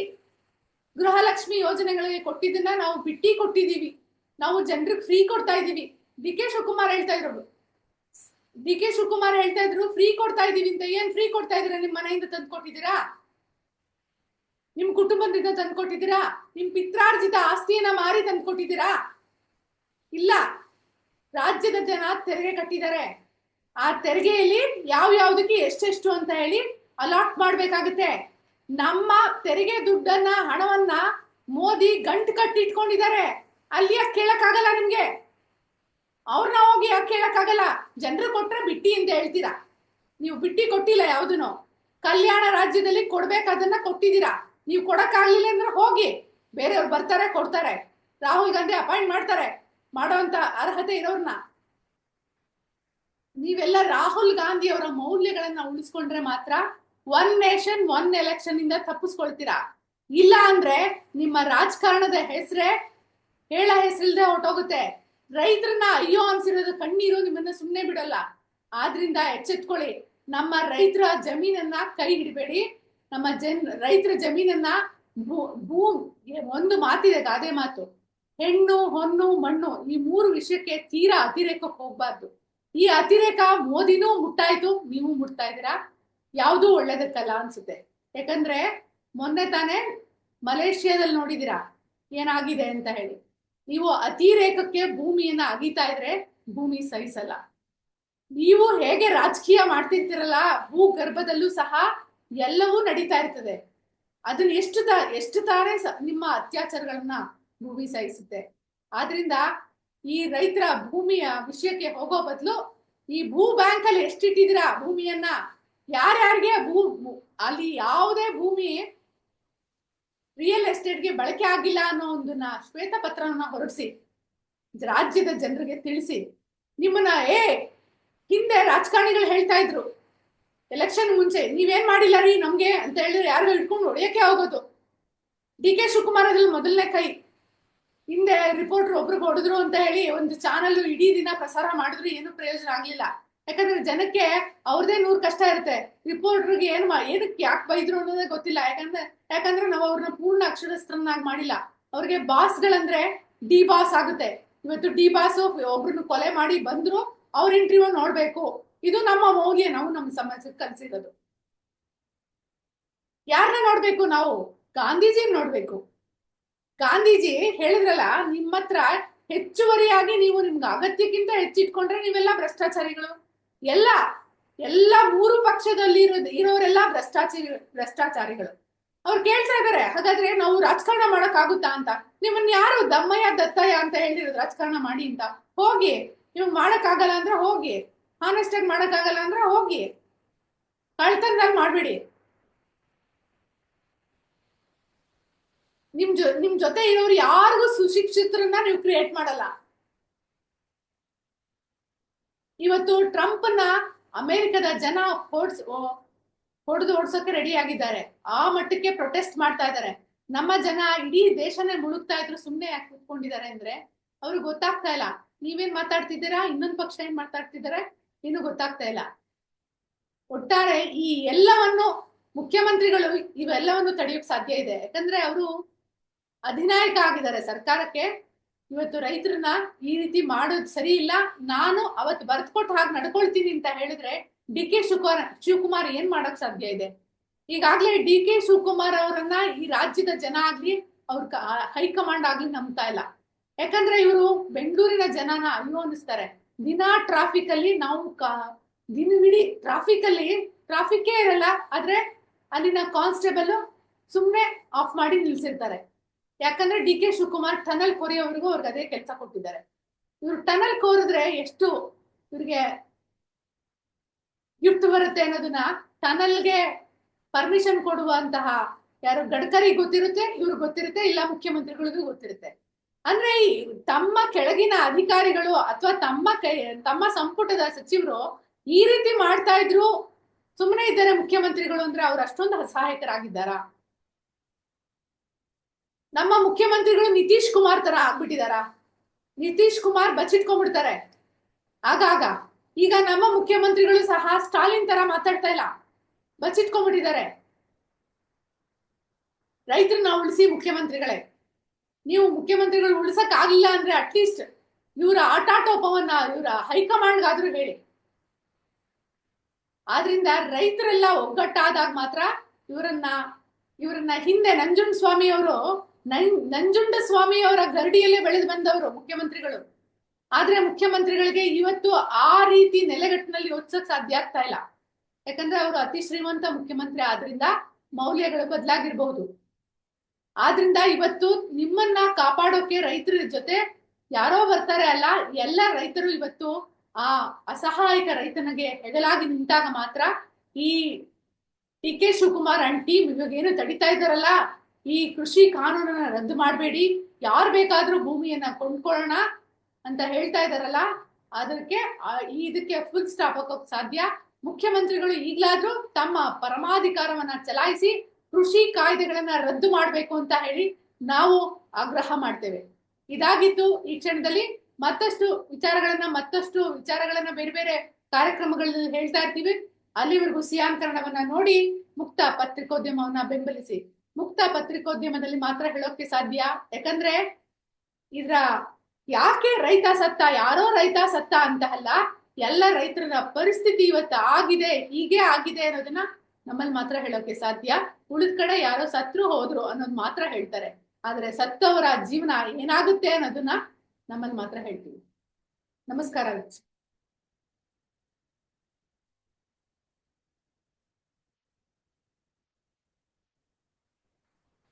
ಗೃಹಲಕ್ಷ್ಮಿ ಯೋಜನೆಗಳಿಗೆ ಕೊಟ್ಟಿದ್ದನ್ನ ನಾವು ಬಿಟ್ಟಿ ಕೊಟ್ಟಿದ್ದೀವಿ. ನಾವು ಜನರಿಗೆ ಫ್ರೀ ಕೊಡ್ತಾ ಇದ್ದೀವಿ. ಡಿ ಕೆ ಶಿವಕುಮಾರ್ ಹೇಳ್ತಾ ಇದ್ರು ಡಿ ಕೆ ಶಿವಕುಮಾರ್ ಹೇಳ್ತಾ ಇದ್ರು ಫ್ರೀ ಕೊಡ್ತಾ ಇದ್ದೀವಿ ಅಂತ ಏನ್ ಫ್ರೀ ಕೊಡ್ತಾ ಇದೀರಾ ನಿಮ್ಮ ಮನೆಯಿಂದ ತಂದು ಕೊಟ್ಟಿದ್ದೀರಾ ನಿಮ್ ಕುಟುಂಬದಿಂದ ತಂದ್ಕೊಟ್ಟಿದ್ದೀರಾ? ನಿಮ್ ಪಿತ್ರಾರ್ಜಿತ ಆಸ್ತಿಯನ್ನ ಮಾರಿ ತಂದ್ಕೊಟ್ಟಿದ್ದೀರಾ? ಇಲ್ಲ. ರಾಜ್ಯದ ಜನ ತೆರಿಗೆ ಕಟ್ಟಿದ್ದಾರೆ. ಆ ತೆರಿಗೆಯಲ್ಲಿ ಯಾವ ಯಾವ್ದಕ್ಕೆ ಎಷ್ಟೆಷ್ಟು ಅಂತ ಹೇಳಿ ಅಲಾಟ್ ಮಾಡ್ಬೇಕಾಗುತ್ತೆ. ನಮ್ಮ ತೆರಿಗೆ ದುಡ್ಡನ್ನ, ಹಣವನ್ನ ಮೋದಿ ಗಂಟು ಕಟ್ಟಿ ಇಟ್ಕೊಂಡಿದ್ದಾರೆ. ಅಲ್ಲಿ ಯಾಕೆ ಕೇಳಕ್ಕಾಗಲ್ಲ ನಿಮ್ಗೆ? ಅವ್ರನ್ನ ಹೋಗಿ ಯಾಕೆ ಕೇಳಕ್ಕಾಗಲ್ಲ? ಜನರು ಕೊಟ್ರೆ ಬಿಟ್ಟಿ ಅಂತ ಹೇಳ್ತೀರಾ? ನೀವು ಬಿಟ್ಟಿ ಕೊಟ್ಟಿಲ್ಲ ಯಾವ್ದನ್ನು ಕಲ್ಯಾಣ ರಾಜ್ಯದಲ್ಲಿ ಕೊಡ್ಬೇಕಾದನ್ನ ಕೊಟ್ಟಿದ್ದೀರಾ? ನೀವು ಕೊಡಕ್ಕಾಗ್ಲಿಲ್ಲ ಅಂದ್ರೆ ಹೋಗಿ. ಬೇರೆಯವ್ರು ಬರ್ತಾರೆ, ಕೊಡ್ತಾರೆ. ರಾಹುಲ್ ಗಾಂಧಿ ಅಪಾಯಿಂಟ್ ಮಾಡ್ತಾರೆ. ಮಾಡೋವಂಥ ಅರ್ಹತೆ ಇರೋರ್ನ. ನೀವೆಲ್ಲ ರಾಹುಲ್ ಗಾಂಧಿ ಅವರ ಮೌಲ್ಯಗಳನ್ನ ಉಳಿಸ್ಕೊಂಡ್ರೆ ಮಾತ್ರ ಒನ್ ನೇಷನ್ ಒನ್ ಎಲೆಕ್ಷನ್ ಇಂದ ತಪ್ಪಿಸ್ಕೊಳ್ತೀರಾ? ಇಲ್ಲ ಅಂದ್ರೆ ನಿಮ್ಮ ರಾಜಕಾರಣದ ಹೆಸರೇ ಹೇಳ ಹೆಸರಿಲ್ದೆ ಹೊಟ್ಟೋಗುತ್ತೆ ರೈತರನ್ನ ಅಯ್ಯೋ ಅನ್ಸಿರೋದು ಕಣ್ಣೀರು ನಿಮ್ಮನ್ನ ಸುಮ್ಮನೆ ಬಿಡಲ್ಲ. ಆದ್ರಿಂದ ಎಚ್ಚೆತ್ಕೊಳ್ಳಿ. ನಮ್ಮ ರೈತರ ಜಮೀನನ್ನ ಕೈ ಹಿಡಿಬೇಡಿ. ನಮ್ಮ ಜನ್, ರೈತರ ಜಮೀನನ್ನ ಭೂ ಒಂದು ಮಾತಿದೆ, ಗಾದೆ ಮಾತು. ಹೆಣ್ಣು, ಹೊನ್ನು, ಮಣ್ಣು, ಈ ಮೂರು ವಿಷಯಕ್ಕೆ ತೀರಾ ಅತಿರೇಕಕ್ಕೆ ಹೋಗ್ಬಾರ್ದು. ಈ ಅತಿರೇಕ ಮೋದಿನೂ ಮುಟ್ಟಾಯ್ತು, ನೀವು ಮುಟ್ತಾ ಇದ್ದೀರಾ? ಯಾವುದೂ ಒಳ್ಳೇದಕ್ಕಲ್ಲ ಅನ್ಸುತ್ತೆ. ಯಾಕಂದ್ರೆ, ಮೊನ್ನೆ ತಾನೇ ಮಲೇಷ್ಯಾದಲ್ಲಿ ನೋಡಿದಿರಾ ಏನಾಗಿದೆ ಅಂತ ಹೇಳಿ. ನೀವು ಅತಿರೇಕಕ್ಕೆ ಭೂಮಿಯನ್ನ ಅಗಿತಾ ಇದ್ರೆ ಭೂಮಿ ಸಹಿಸಲ್ಲ. ನೀವು ಹೇಗೆ ರಾಜಕೀಯ ಮಾಡ್ತಿರ್ತೀರಲ್ಲ ಭೂ ಗರ್ಭದಲ್ಲೂ ಸಹ ಎಲ್ಲವೂ ನಡೀತಾ ಇರ್ತದೆ. ಅದನ್ನ ಎಷ್ಟು ಎಷ್ಟು ತಾರೆ ನಿಮ್ಮ ಅತ್ಯಾಚಾರಗಳನ್ನ ಭೂಮಿ ಸಹಿಸುತ್ತೆ ಆದ್ರಿಂದ ಈ ರೈತರ ಭೂಮಿಯ ವಿಷಯಕ್ಕೆ ಹೋಗೋ ಬದಲು ಈ ಭೂ ಬ್ಯಾಂಕ್ ಅಲ್ಲಿ ಎಷ್ಟಿಟ್ಟಿದ್ದೀರಾ ಭೂಮಿಯನ್ನ? ಯಾರ್ಯಾರಿಗೆ ಭೂ- ಅಲ್ಲಿ ಯಾವುದೇ ಭೂಮಿ ರಿಯಲ್ ಎಸ್ಟೇಟ್ಗೆ ಬಳಕೆ ಆಗಿಲ್ಲ ಅನ್ನೋ ಒಂದನ್ನ ಶ್ವೇತ ಪತ್ರವನ್ನ ಹೊರಡಿಸಿ, ರಾಜ್ಯದ ಜನರಿಗೆ ತಿಳಿಸಿ, ನಿಮ್ಮನ್ನ, ಏ, ಹಿಂದೆ ರಾಜಕಾರಣಿಗಳು ಹೇಳ್ತಾ ಇದ್ರು ಎಲೆಕ್ಷನ್ ಮುಂಚೆ, ನೀವೇನ್ ಮಾಡಿಲ್ಲ ರೀ? ನಮ್ಗೆ ಅಂತ ಹೇಳಿದ್ರೆ ಯಾರು ಇಟ್ಕೊಂಡು ಹೊಡೆಯಕ್ಕೆ ಹೋಗೋದು ಡಿ ಕೆ ಶಿವಕುಮಾರ್ ಅದ್ರಲ್ಲಿ ಮೊದಲನೇ ಕೈ. ಹಿಂದೆ ರಿಪೋರ್ಟರ್ ಒಬ್ರಿಗೆ ಹೊಡೆದ್ರು ಅಂತ ಹೇಳಿ ಒಂದು ಚಾನಲ್ ಇಡೀ ದಿನ ಪ್ರಸಾರ ಮಾಡಿದ್ರು, ಏನು ಪ್ರಯೋಜನ ಆಗ್ಲಿಲ್ಲ. ಯಾಕಂದ್ರೆ ಜನಕ್ಕೆ ಅವ್ರದೇ ನೂರ್ ಕಷ್ಟ ಇರುತ್ತೆ. ರಿಪೋರ್ಟರ್ಗೆ ಏನ್ ಏನಕ್ಕೆ ಯಾಕೆ ಬೈದ್ರು ಅನ್ನೋದೇ ಗೊತ್ತಿಲ್ಲ. ಯಾಕಂದ್ರೆ ಯಾಕಂದ್ರೆ ನಾವು ಅವ್ರನ್ನ ಪೂರ್ಣ ಅಕ್ಷರಸ್ಥರನ್ನಾಗಿ ಮಾಡಿಲ್ಲ. ಅವ್ರಿಗೆ ಬಾಸ್ಗಳಂದ್ರೆ ಡಿ ಬಾಸ್ ಆಗುತ್ತೆ. ಇವತ್ತು ಡಿ ಬಾಸ್ ಒಬ್ರನ್ನ ಕೊಲೆ ಮಾಡಿ ಬಂದ್ರು, ಅವ್ರ ಇಂಟರ್ವ್ಯೂ ನೋಡ್ಬೇಕು. ಇದು ನಮ್ಮ ಮೌಲ್ಯ ನಾವು ನಮ್ಮ ಸಮಾಜಕ್ಕೆ ಕಲ್ಸಿರೋದು. ಯಾರನ್ನ ನೋಡ್ಬೇಕು ನಾವು? ಗಾಂಧೀಜಿ ನೋಡ್ಬೇಕು. ಗಾಂಧೀಜಿ ಹೇಳಿದ್ರಲ್ಲ, ನಿಮ್ಮ ಹತ್ರ ಹೆಚ್ಚುವರಿಯಾಗಿ ನೀವು ನಿಮ್ಗೆ ಅಗತ್ಯಕ್ಕಿಂತ ಹೆಚ್ಚಿಟ್ಕೊಂಡ್ರೆ ನೀವೆಲ್ಲ ಭ್ರಷ್ಟಾಚಾರಿಗಳು. ಎಲ್ಲ ಎಲ್ಲ ಮೂರು ಪಕ್ಷದಲ್ಲಿ ಇರೋ, ಇರೋರೆಲ್ಲ ಭ್ರಷ್ಟಾಚಾರಿ, ಭ್ರಷ್ಟಾಚಾರಿಗಳು. ಅವ್ರು ಕೇಳ್ತಾ ಇದಾರೆ, ಹಾಗಾದ್ರೆ ನಾವು ರಾಜಕಾರಣ ಮಾಡಕ್ ಆಗುತ್ತಾ ಅಂತ. ನಿಮ್ಮನ್ನ ಯಾರು ದಮ್ಮಯ್ಯ, ದತ್ತಯ್ಯ ಅಂತ ಹೇಳಿರೋದು ರಾಜಕಾರಣ ಮಾಡಿ ಅಂತ. ಹೋಗಿ ನಿಮ್ಗೆ ಮಾಡಕ್ ಆಗಲ್ಲ ಅಂದ್ರೆ ಹೋಗಿ. ಹಾನೆಸ್ಟ್ ಆಗಿ ಮಾಡಕ್ಕಾಗಲ್ಲ ಅಂದ್ರೆ ಹೋಗಿ. ಕಳ್ತನದಲ್ಲಿ ಮಾಡ್ಬಿಡಿ. ನಿಮ್ ಜೊ, ನಿಮ್ ಜೊತೆ ಇರೋರು ಯಾರಿಗೂ ಸುಶಿಕ್ಷಿತರನ್ನ ನೀವು ಕ್ರಿಯೇಟ್ ಮಾಡಲ್ಲ. ಇವತ್ತು ಟ್ರಂಪ್ನ ಅಮೆರಿಕದ ಜನ ಹೊಡ್ಸ್ ಹೊಡೆದು ಓಡ್ಸೋಕೆ ರೆಡಿ ಆಗಿದ್ದಾರೆ. ಆ ಮಟ್ಟಕ್ಕೆ ಪ್ರೊಟೆಸ್ಟ್ ಮಾಡ್ತಾ ಇದ್ದಾರೆ. ನಮ್ಮ ಜನ ಇಡೀ ದೇಶನೇ ಮುಳುಗ್ತಾ ಇದ್ರು ಸುಮ್ಮನೆ ಯಾಕೆ ಕೂತ್ಕೊಂಡಿದ್ದಾರೆ ಅಂದ್ರೆ, ಅವ್ರಿಗೆ ಗೊತ್ತಾಗ್ತಾ ಇಲ್ಲ. ನೀವೇನ್ ಮಾತಾಡ್ತಿದ್ದೀರಾ? ಇನ್ನೊಂದ್ ಪಕ್ಷ ಏನ್ ಮಾತಾಡ್ತಿದ್ದಾರೆ? ಇನ್ನು ಗೊತ್ತಾಗ್ತಾ ಇಲ್ಲ. ಒಟ್ಟಾರೆ ಈ ಎಲ್ಲವನ್ನು ಮುಖ್ಯಮಂತ್ರಿಗಳು ಇವೆಲ್ಲವನ್ನು ತಡೆಯೋಕ್ ಸಾಧ್ಯ ಇದೆ. ಯಾಕಂದ್ರೆ ಅವರು ಅಧಿನಾಯಕ ಆಗಿದ್ದಾರೆ ಸರ್ಕಾರಕ್ಕೆ. ಇವತ್ತು ರೈತರನ್ನ ಈ ರೀತಿ ಮಾಡೋದು ಸರಿ ಇಲ್ಲ. ನಾನು ಅವತ್ತು ಬರ್ತ್ಕೊಟ್ಟು ಹಾಗೆ ನಡ್ಕೊಳ್ತೀನಿ ಅಂತ ಹೇಳಿದ್ರೆ ಡಿ ಕೆ ಶಿವಕುಮಾರ್ ಶಿವಕುಮಾರ್ ಏನ್ ಮಾಡಕ್ ಸಾಧ್ಯ ಇದೆ? ಈಗಾಗ್ಲೇ ಡಿ ಕೆ ಶಿವಕುಮಾರ್ ಅವರನ್ನ ಈ ರಾಜ್ಯದ ಜನ ಆಗ್ಲಿ, ಅವ್ರ ಹೈಕಮಾಂಡ್ ಆಗ್ಲಿ ನಂಬ್ತಾ ಇಲ್ಲ. ಯಾಕಂದ್ರೆ ಇವರು ಬೆಂಗಳೂರಿನ ಜನನ ಅಯ್ಯೋ ದಿನಾ ಟ್ರಾಫಿಕ್ ಅಲ್ಲಿ ನಾವು ದಿನವಿಡೀ ಟ್ರಾಫಿಕ್ ಅಲ್ಲಿ ಟ್ರಾಫಿಕ್ಕೇ ಇರಲ್ಲ, ಆದ್ರೆ ಅಲ್ಲಿನ ಕಾನ್ಸ್ಟೇಬಲ್ ಸುಮ್ಮನೆ ಆಫ್ ಮಾಡಿ ನಿಲ್ಸಿರ್ತಾರೆ. ಯಾಕಂದ್ರೆ ಡಿ ಕೆ ಶಿವಕುಮಾರ್ ಟನಲ್ ಕೊರೆಯೋವರೆಗೂ ಅವ್ರಿಗೆ ಅದೇ ಕೆಲಸ ಕೊಟ್ಟಿದ್ದಾರೆ. ಇವ್ರು ಟನಲ್ ಕೋರಿದ್ರೆ ಎಷ್ಟು ಇವ್ರಿಗೆ ಗಿಫ್ಟ್ ಬರುತ್ತೆ ಅನ್ನೋದನ್ನ ಟನಲ್ಗೆ ಪರ್ಮಿಷನ್ ಕೊಡುವಂತಹ ಯಾರು ಗಡ್ಕರಿ ಗೊತ್ತಿರುತ್ತೆ, ಇವ್ರಿಗೆ ಗೊತ್ತಿರುತ್ತೆ, ಇಲ್ಲ ಮುಖ್ಯಮಂತ್ರಿಗಳಿಗೂ ಗೊತ್ತಿರುತ್ತೆ. ಅಂದ್ರೆ ತಮ್ಮ ಕೆಳಗಿನ ಅಧಿಕಾರಿಗಳು ಅಥವಾ ತಮ್ಮ ತಮ್ಮ ಸಂಪುಟದ ಸಚಿವರು ಈ ರೀತಿ ಮಾಡ್ತಾ ಇದ್ರು ಸುಮ್ಮನೆ ಇದ್ದಾರೆ ಮುಖ್ಯಮಂತ್ರಿಗಳು ಅಂದ್ರೆ ಅವ್ರು ಅಷ್ಟೊಂದು ಅಸಹಾಯಕರಾಗಿದ್ದಾರಾ? ನಮ್ಮ ಮುಖ್ಯಮಂತ್ರಿಗಳು ನಿತೀಶ್ ಕುಮಾರ್ ತರ ಆಗ್ಬಿಟ್ಟಿದಾರ? ನಿತೀಶ್ ಕುಮಾರ್ ಬಚ್ಚಿಟ್ಕೊಂಡ್ಬಿಡ್ತಾರೆ. ಆಗಾಗ, ಈಗ ನಮ್ಮ ಮುಖ್ಯಮಂತ್ರಿಗಳು ಸಹ ಸ್ಟಾಲಿನ್ ತರ ಮಾತಾಡ್ತಾ ಇಲ್ಲ. ಬಚ್ಚಿಟ್ಕೊಂಡ್ಬಿಟ್ಟಿದ್ದಾರೆ. ರೈತರನ್ನ ಉಳಿಸಿ ಮುಖ್ಯಮಂತ್ರಿಗಳೇ. ನೀವು ಮುಖ್ಯಮಂತ್ರಿಗಳು ಉಳಿಸಕ್ ಆಗ್ಲಿಲ್ಲ ಅಂದ್ರೆ ಅಟ್ಲೀಸ್ಟ್ ಇವರ ಆಟಾಟೋಪವನ್ನ ಇವರ ಹೈಕಮಾಂಡ್ಗಾದ್ರೂ ಹೇಳಿ. ಆದ್ರಿಂದ ರೈತರೆಲ್ಲ ಒಗ್ಗಟ್ಟಾದಾಗ ಮಾತ್ರ ಇವರನ್ನ ಇವರನ್ನ ಹಿಂದೆ ನಂಜುಂಡ ಸ್ವಾಮಿ ಅವರು ನಂಜುಂಡ ಸ್ವಾಮಿ ಅವರ ಗರಡಿಯಲ್ಲೇ ಬೆಳೆದು ಬಂದವರು ಮುಖ್ಯಮಂತ್ರಿಗಳು. ಆದ್ರೆ ಮುಖ್ಯಮಂತ್ರಿಗಳಿಗೆ ಇವತ್ತು ಆ ರೀತಿ ನೆಲೆಗಟ್ಟಿನಲ್ಲಿ ಯೋಚಿಸಕ್ ಸಾಧ್ಯ ಆಗ್ತಾ ಇಲ್ಲ. ಯಾಕಂದ್ರೆ ಅವರು ಅತಿ ಶ್ರೀಮಂತ ಮುಖ್ಯಮಂತ್ರಿ ಆದ್ರಿಂದ ಮೌಲ್ಯಗಳು ಬದಲಾಗಿರ್ಬಹುದು. ಆದ್ರಿಂದ ಇವತ್ತು ನಿಮ್ಮನ್ನ ಕಾಪಾಡೋಕೆ ರೈತರ ಜೊತೆ ಯಾರೋ ಬರ್ತಾರೆ ಅಲ್ಲ, ಎಲ್ಲ ರೈತರು ಇವತ್ತು ಆ ಅಸಹಾಯಕ ರೈತನಿಗೆ ಹೆಗಲಾಗಿ ನಿಂತಾಗ ಮಾತ್ರ ಈ D K Shivakumar and team ಇವಾಗ ಏನು ತಡಿತಾ ಇದ್ದಾರಲ್ಲ, ಈ ಕೃಷಿ ಕಾನೂನನ್ನ ರದ್ದು ಮಾಡಬೇಡಿ, ಯಾರು ಬೇಕಾದ್ರೂ ಭೂಮಿಯನ್ನ ಕೊಂಡ್ಕೊಳ್ಳೋಣ ಅಂತ ಹೇಳ್ತಾ ಇದಾರಲ್ಲ ಅದಕ್ಕೆ ಈ ಇದಕ್ಕೆ ಫುಲ್ ಸ್ಟಾಪ್ ಹಾಕೋಕ್ ಸಾಧ್ಯ. ಮುಖ್ಯಮಂತ್ರಿಗಳು ಈಗ್ಲಾದ್ರೂ ತಮ್ಮ ಪರಮಾಧಿಕಾರವನ್ನ ಚಲಾಯಿಸಿ ಕೃಷಿ ಕಾಯ್ದೆಗಳನ್ನ ರದ್ದು ಮಾಡಬೇಕು ಅಂತ ಹೇಳಿ ನಾವು ಆಗ್ರಹ ಮಾಡ್ತೇವೆ. ಇದಾಗಿತ್ತು ಈ ಕ್ಷಣದಲ್ಲಿ ಮತ್ತಷ್ಟು ವಿಚಾರಗಳನ್ನ ಮತ್ತಷ್ಟು ವಿಚಾರಗಳನ್ನ ಬೇರೆ ಬೇರೆ ಕಾರ್ಯಕ್ರಮಗಳಲ್ಲಿ ಹೇಳ್ತಾ ಇರ್ತೀವಿ. ಅಲ್ಲಿವರೆಗೂ ಸಿಯಾಂಕರಣವನ್ನ ನೋಡಿ ಮುಕ್ತ ಪತ್ರಿಕೋದ್ಯಮವನ್ನ ಬೆಂಬಲಿಸಿ. ಮುಕ್ತ ಪತ್ರಿಕೋದ್ಯಮದಲ್ಲಿ ಮಾತ್ರ ಹೇಳೋಕೆ ಸಾಧ್ಯ? ಯಾಕಂದ್ರೆ ಇದ್ರ ಯಾಕೆ ರೈತ ಸತ್ತ, ಯಾರೋ ರೈತ ಸತ್ತ ಅಂತ ಅಲ್ಲ, ಎಲ್ಲ ರೈತರ ಪರಿಸ್ಥಿತಿ ಇವತ್ತು ಆಗಿದೆ, ಹೀಗೆ ಆಗಿದೆ ಅನ್ನೋದನ್ನ ನಮ್ಮಲ್ಲಿ ಮಾತ್ರ ಹೇಳೋಕೆ ಸಾಧ್ಯ? ಉಳಿದ ಕಡೆ ಯಾರೋ ಸತ್ರು ಹೋದ್ರು ಅನ್ನೋದು ಮಾತ್ರ ಹೇಳ್ತಾರೆ. ಆದ್ರೆ ಸತ್ತವರ ಜೀವನ ಏನಾಗುತ್ತೆ ಅನ್ನೋದನ್ನ ನಮ್ಮಲ್ಲಿ ಮಾತ್ರ ಹೇಳ್ತೀವಿ. ನಮಸ್ಕಾರ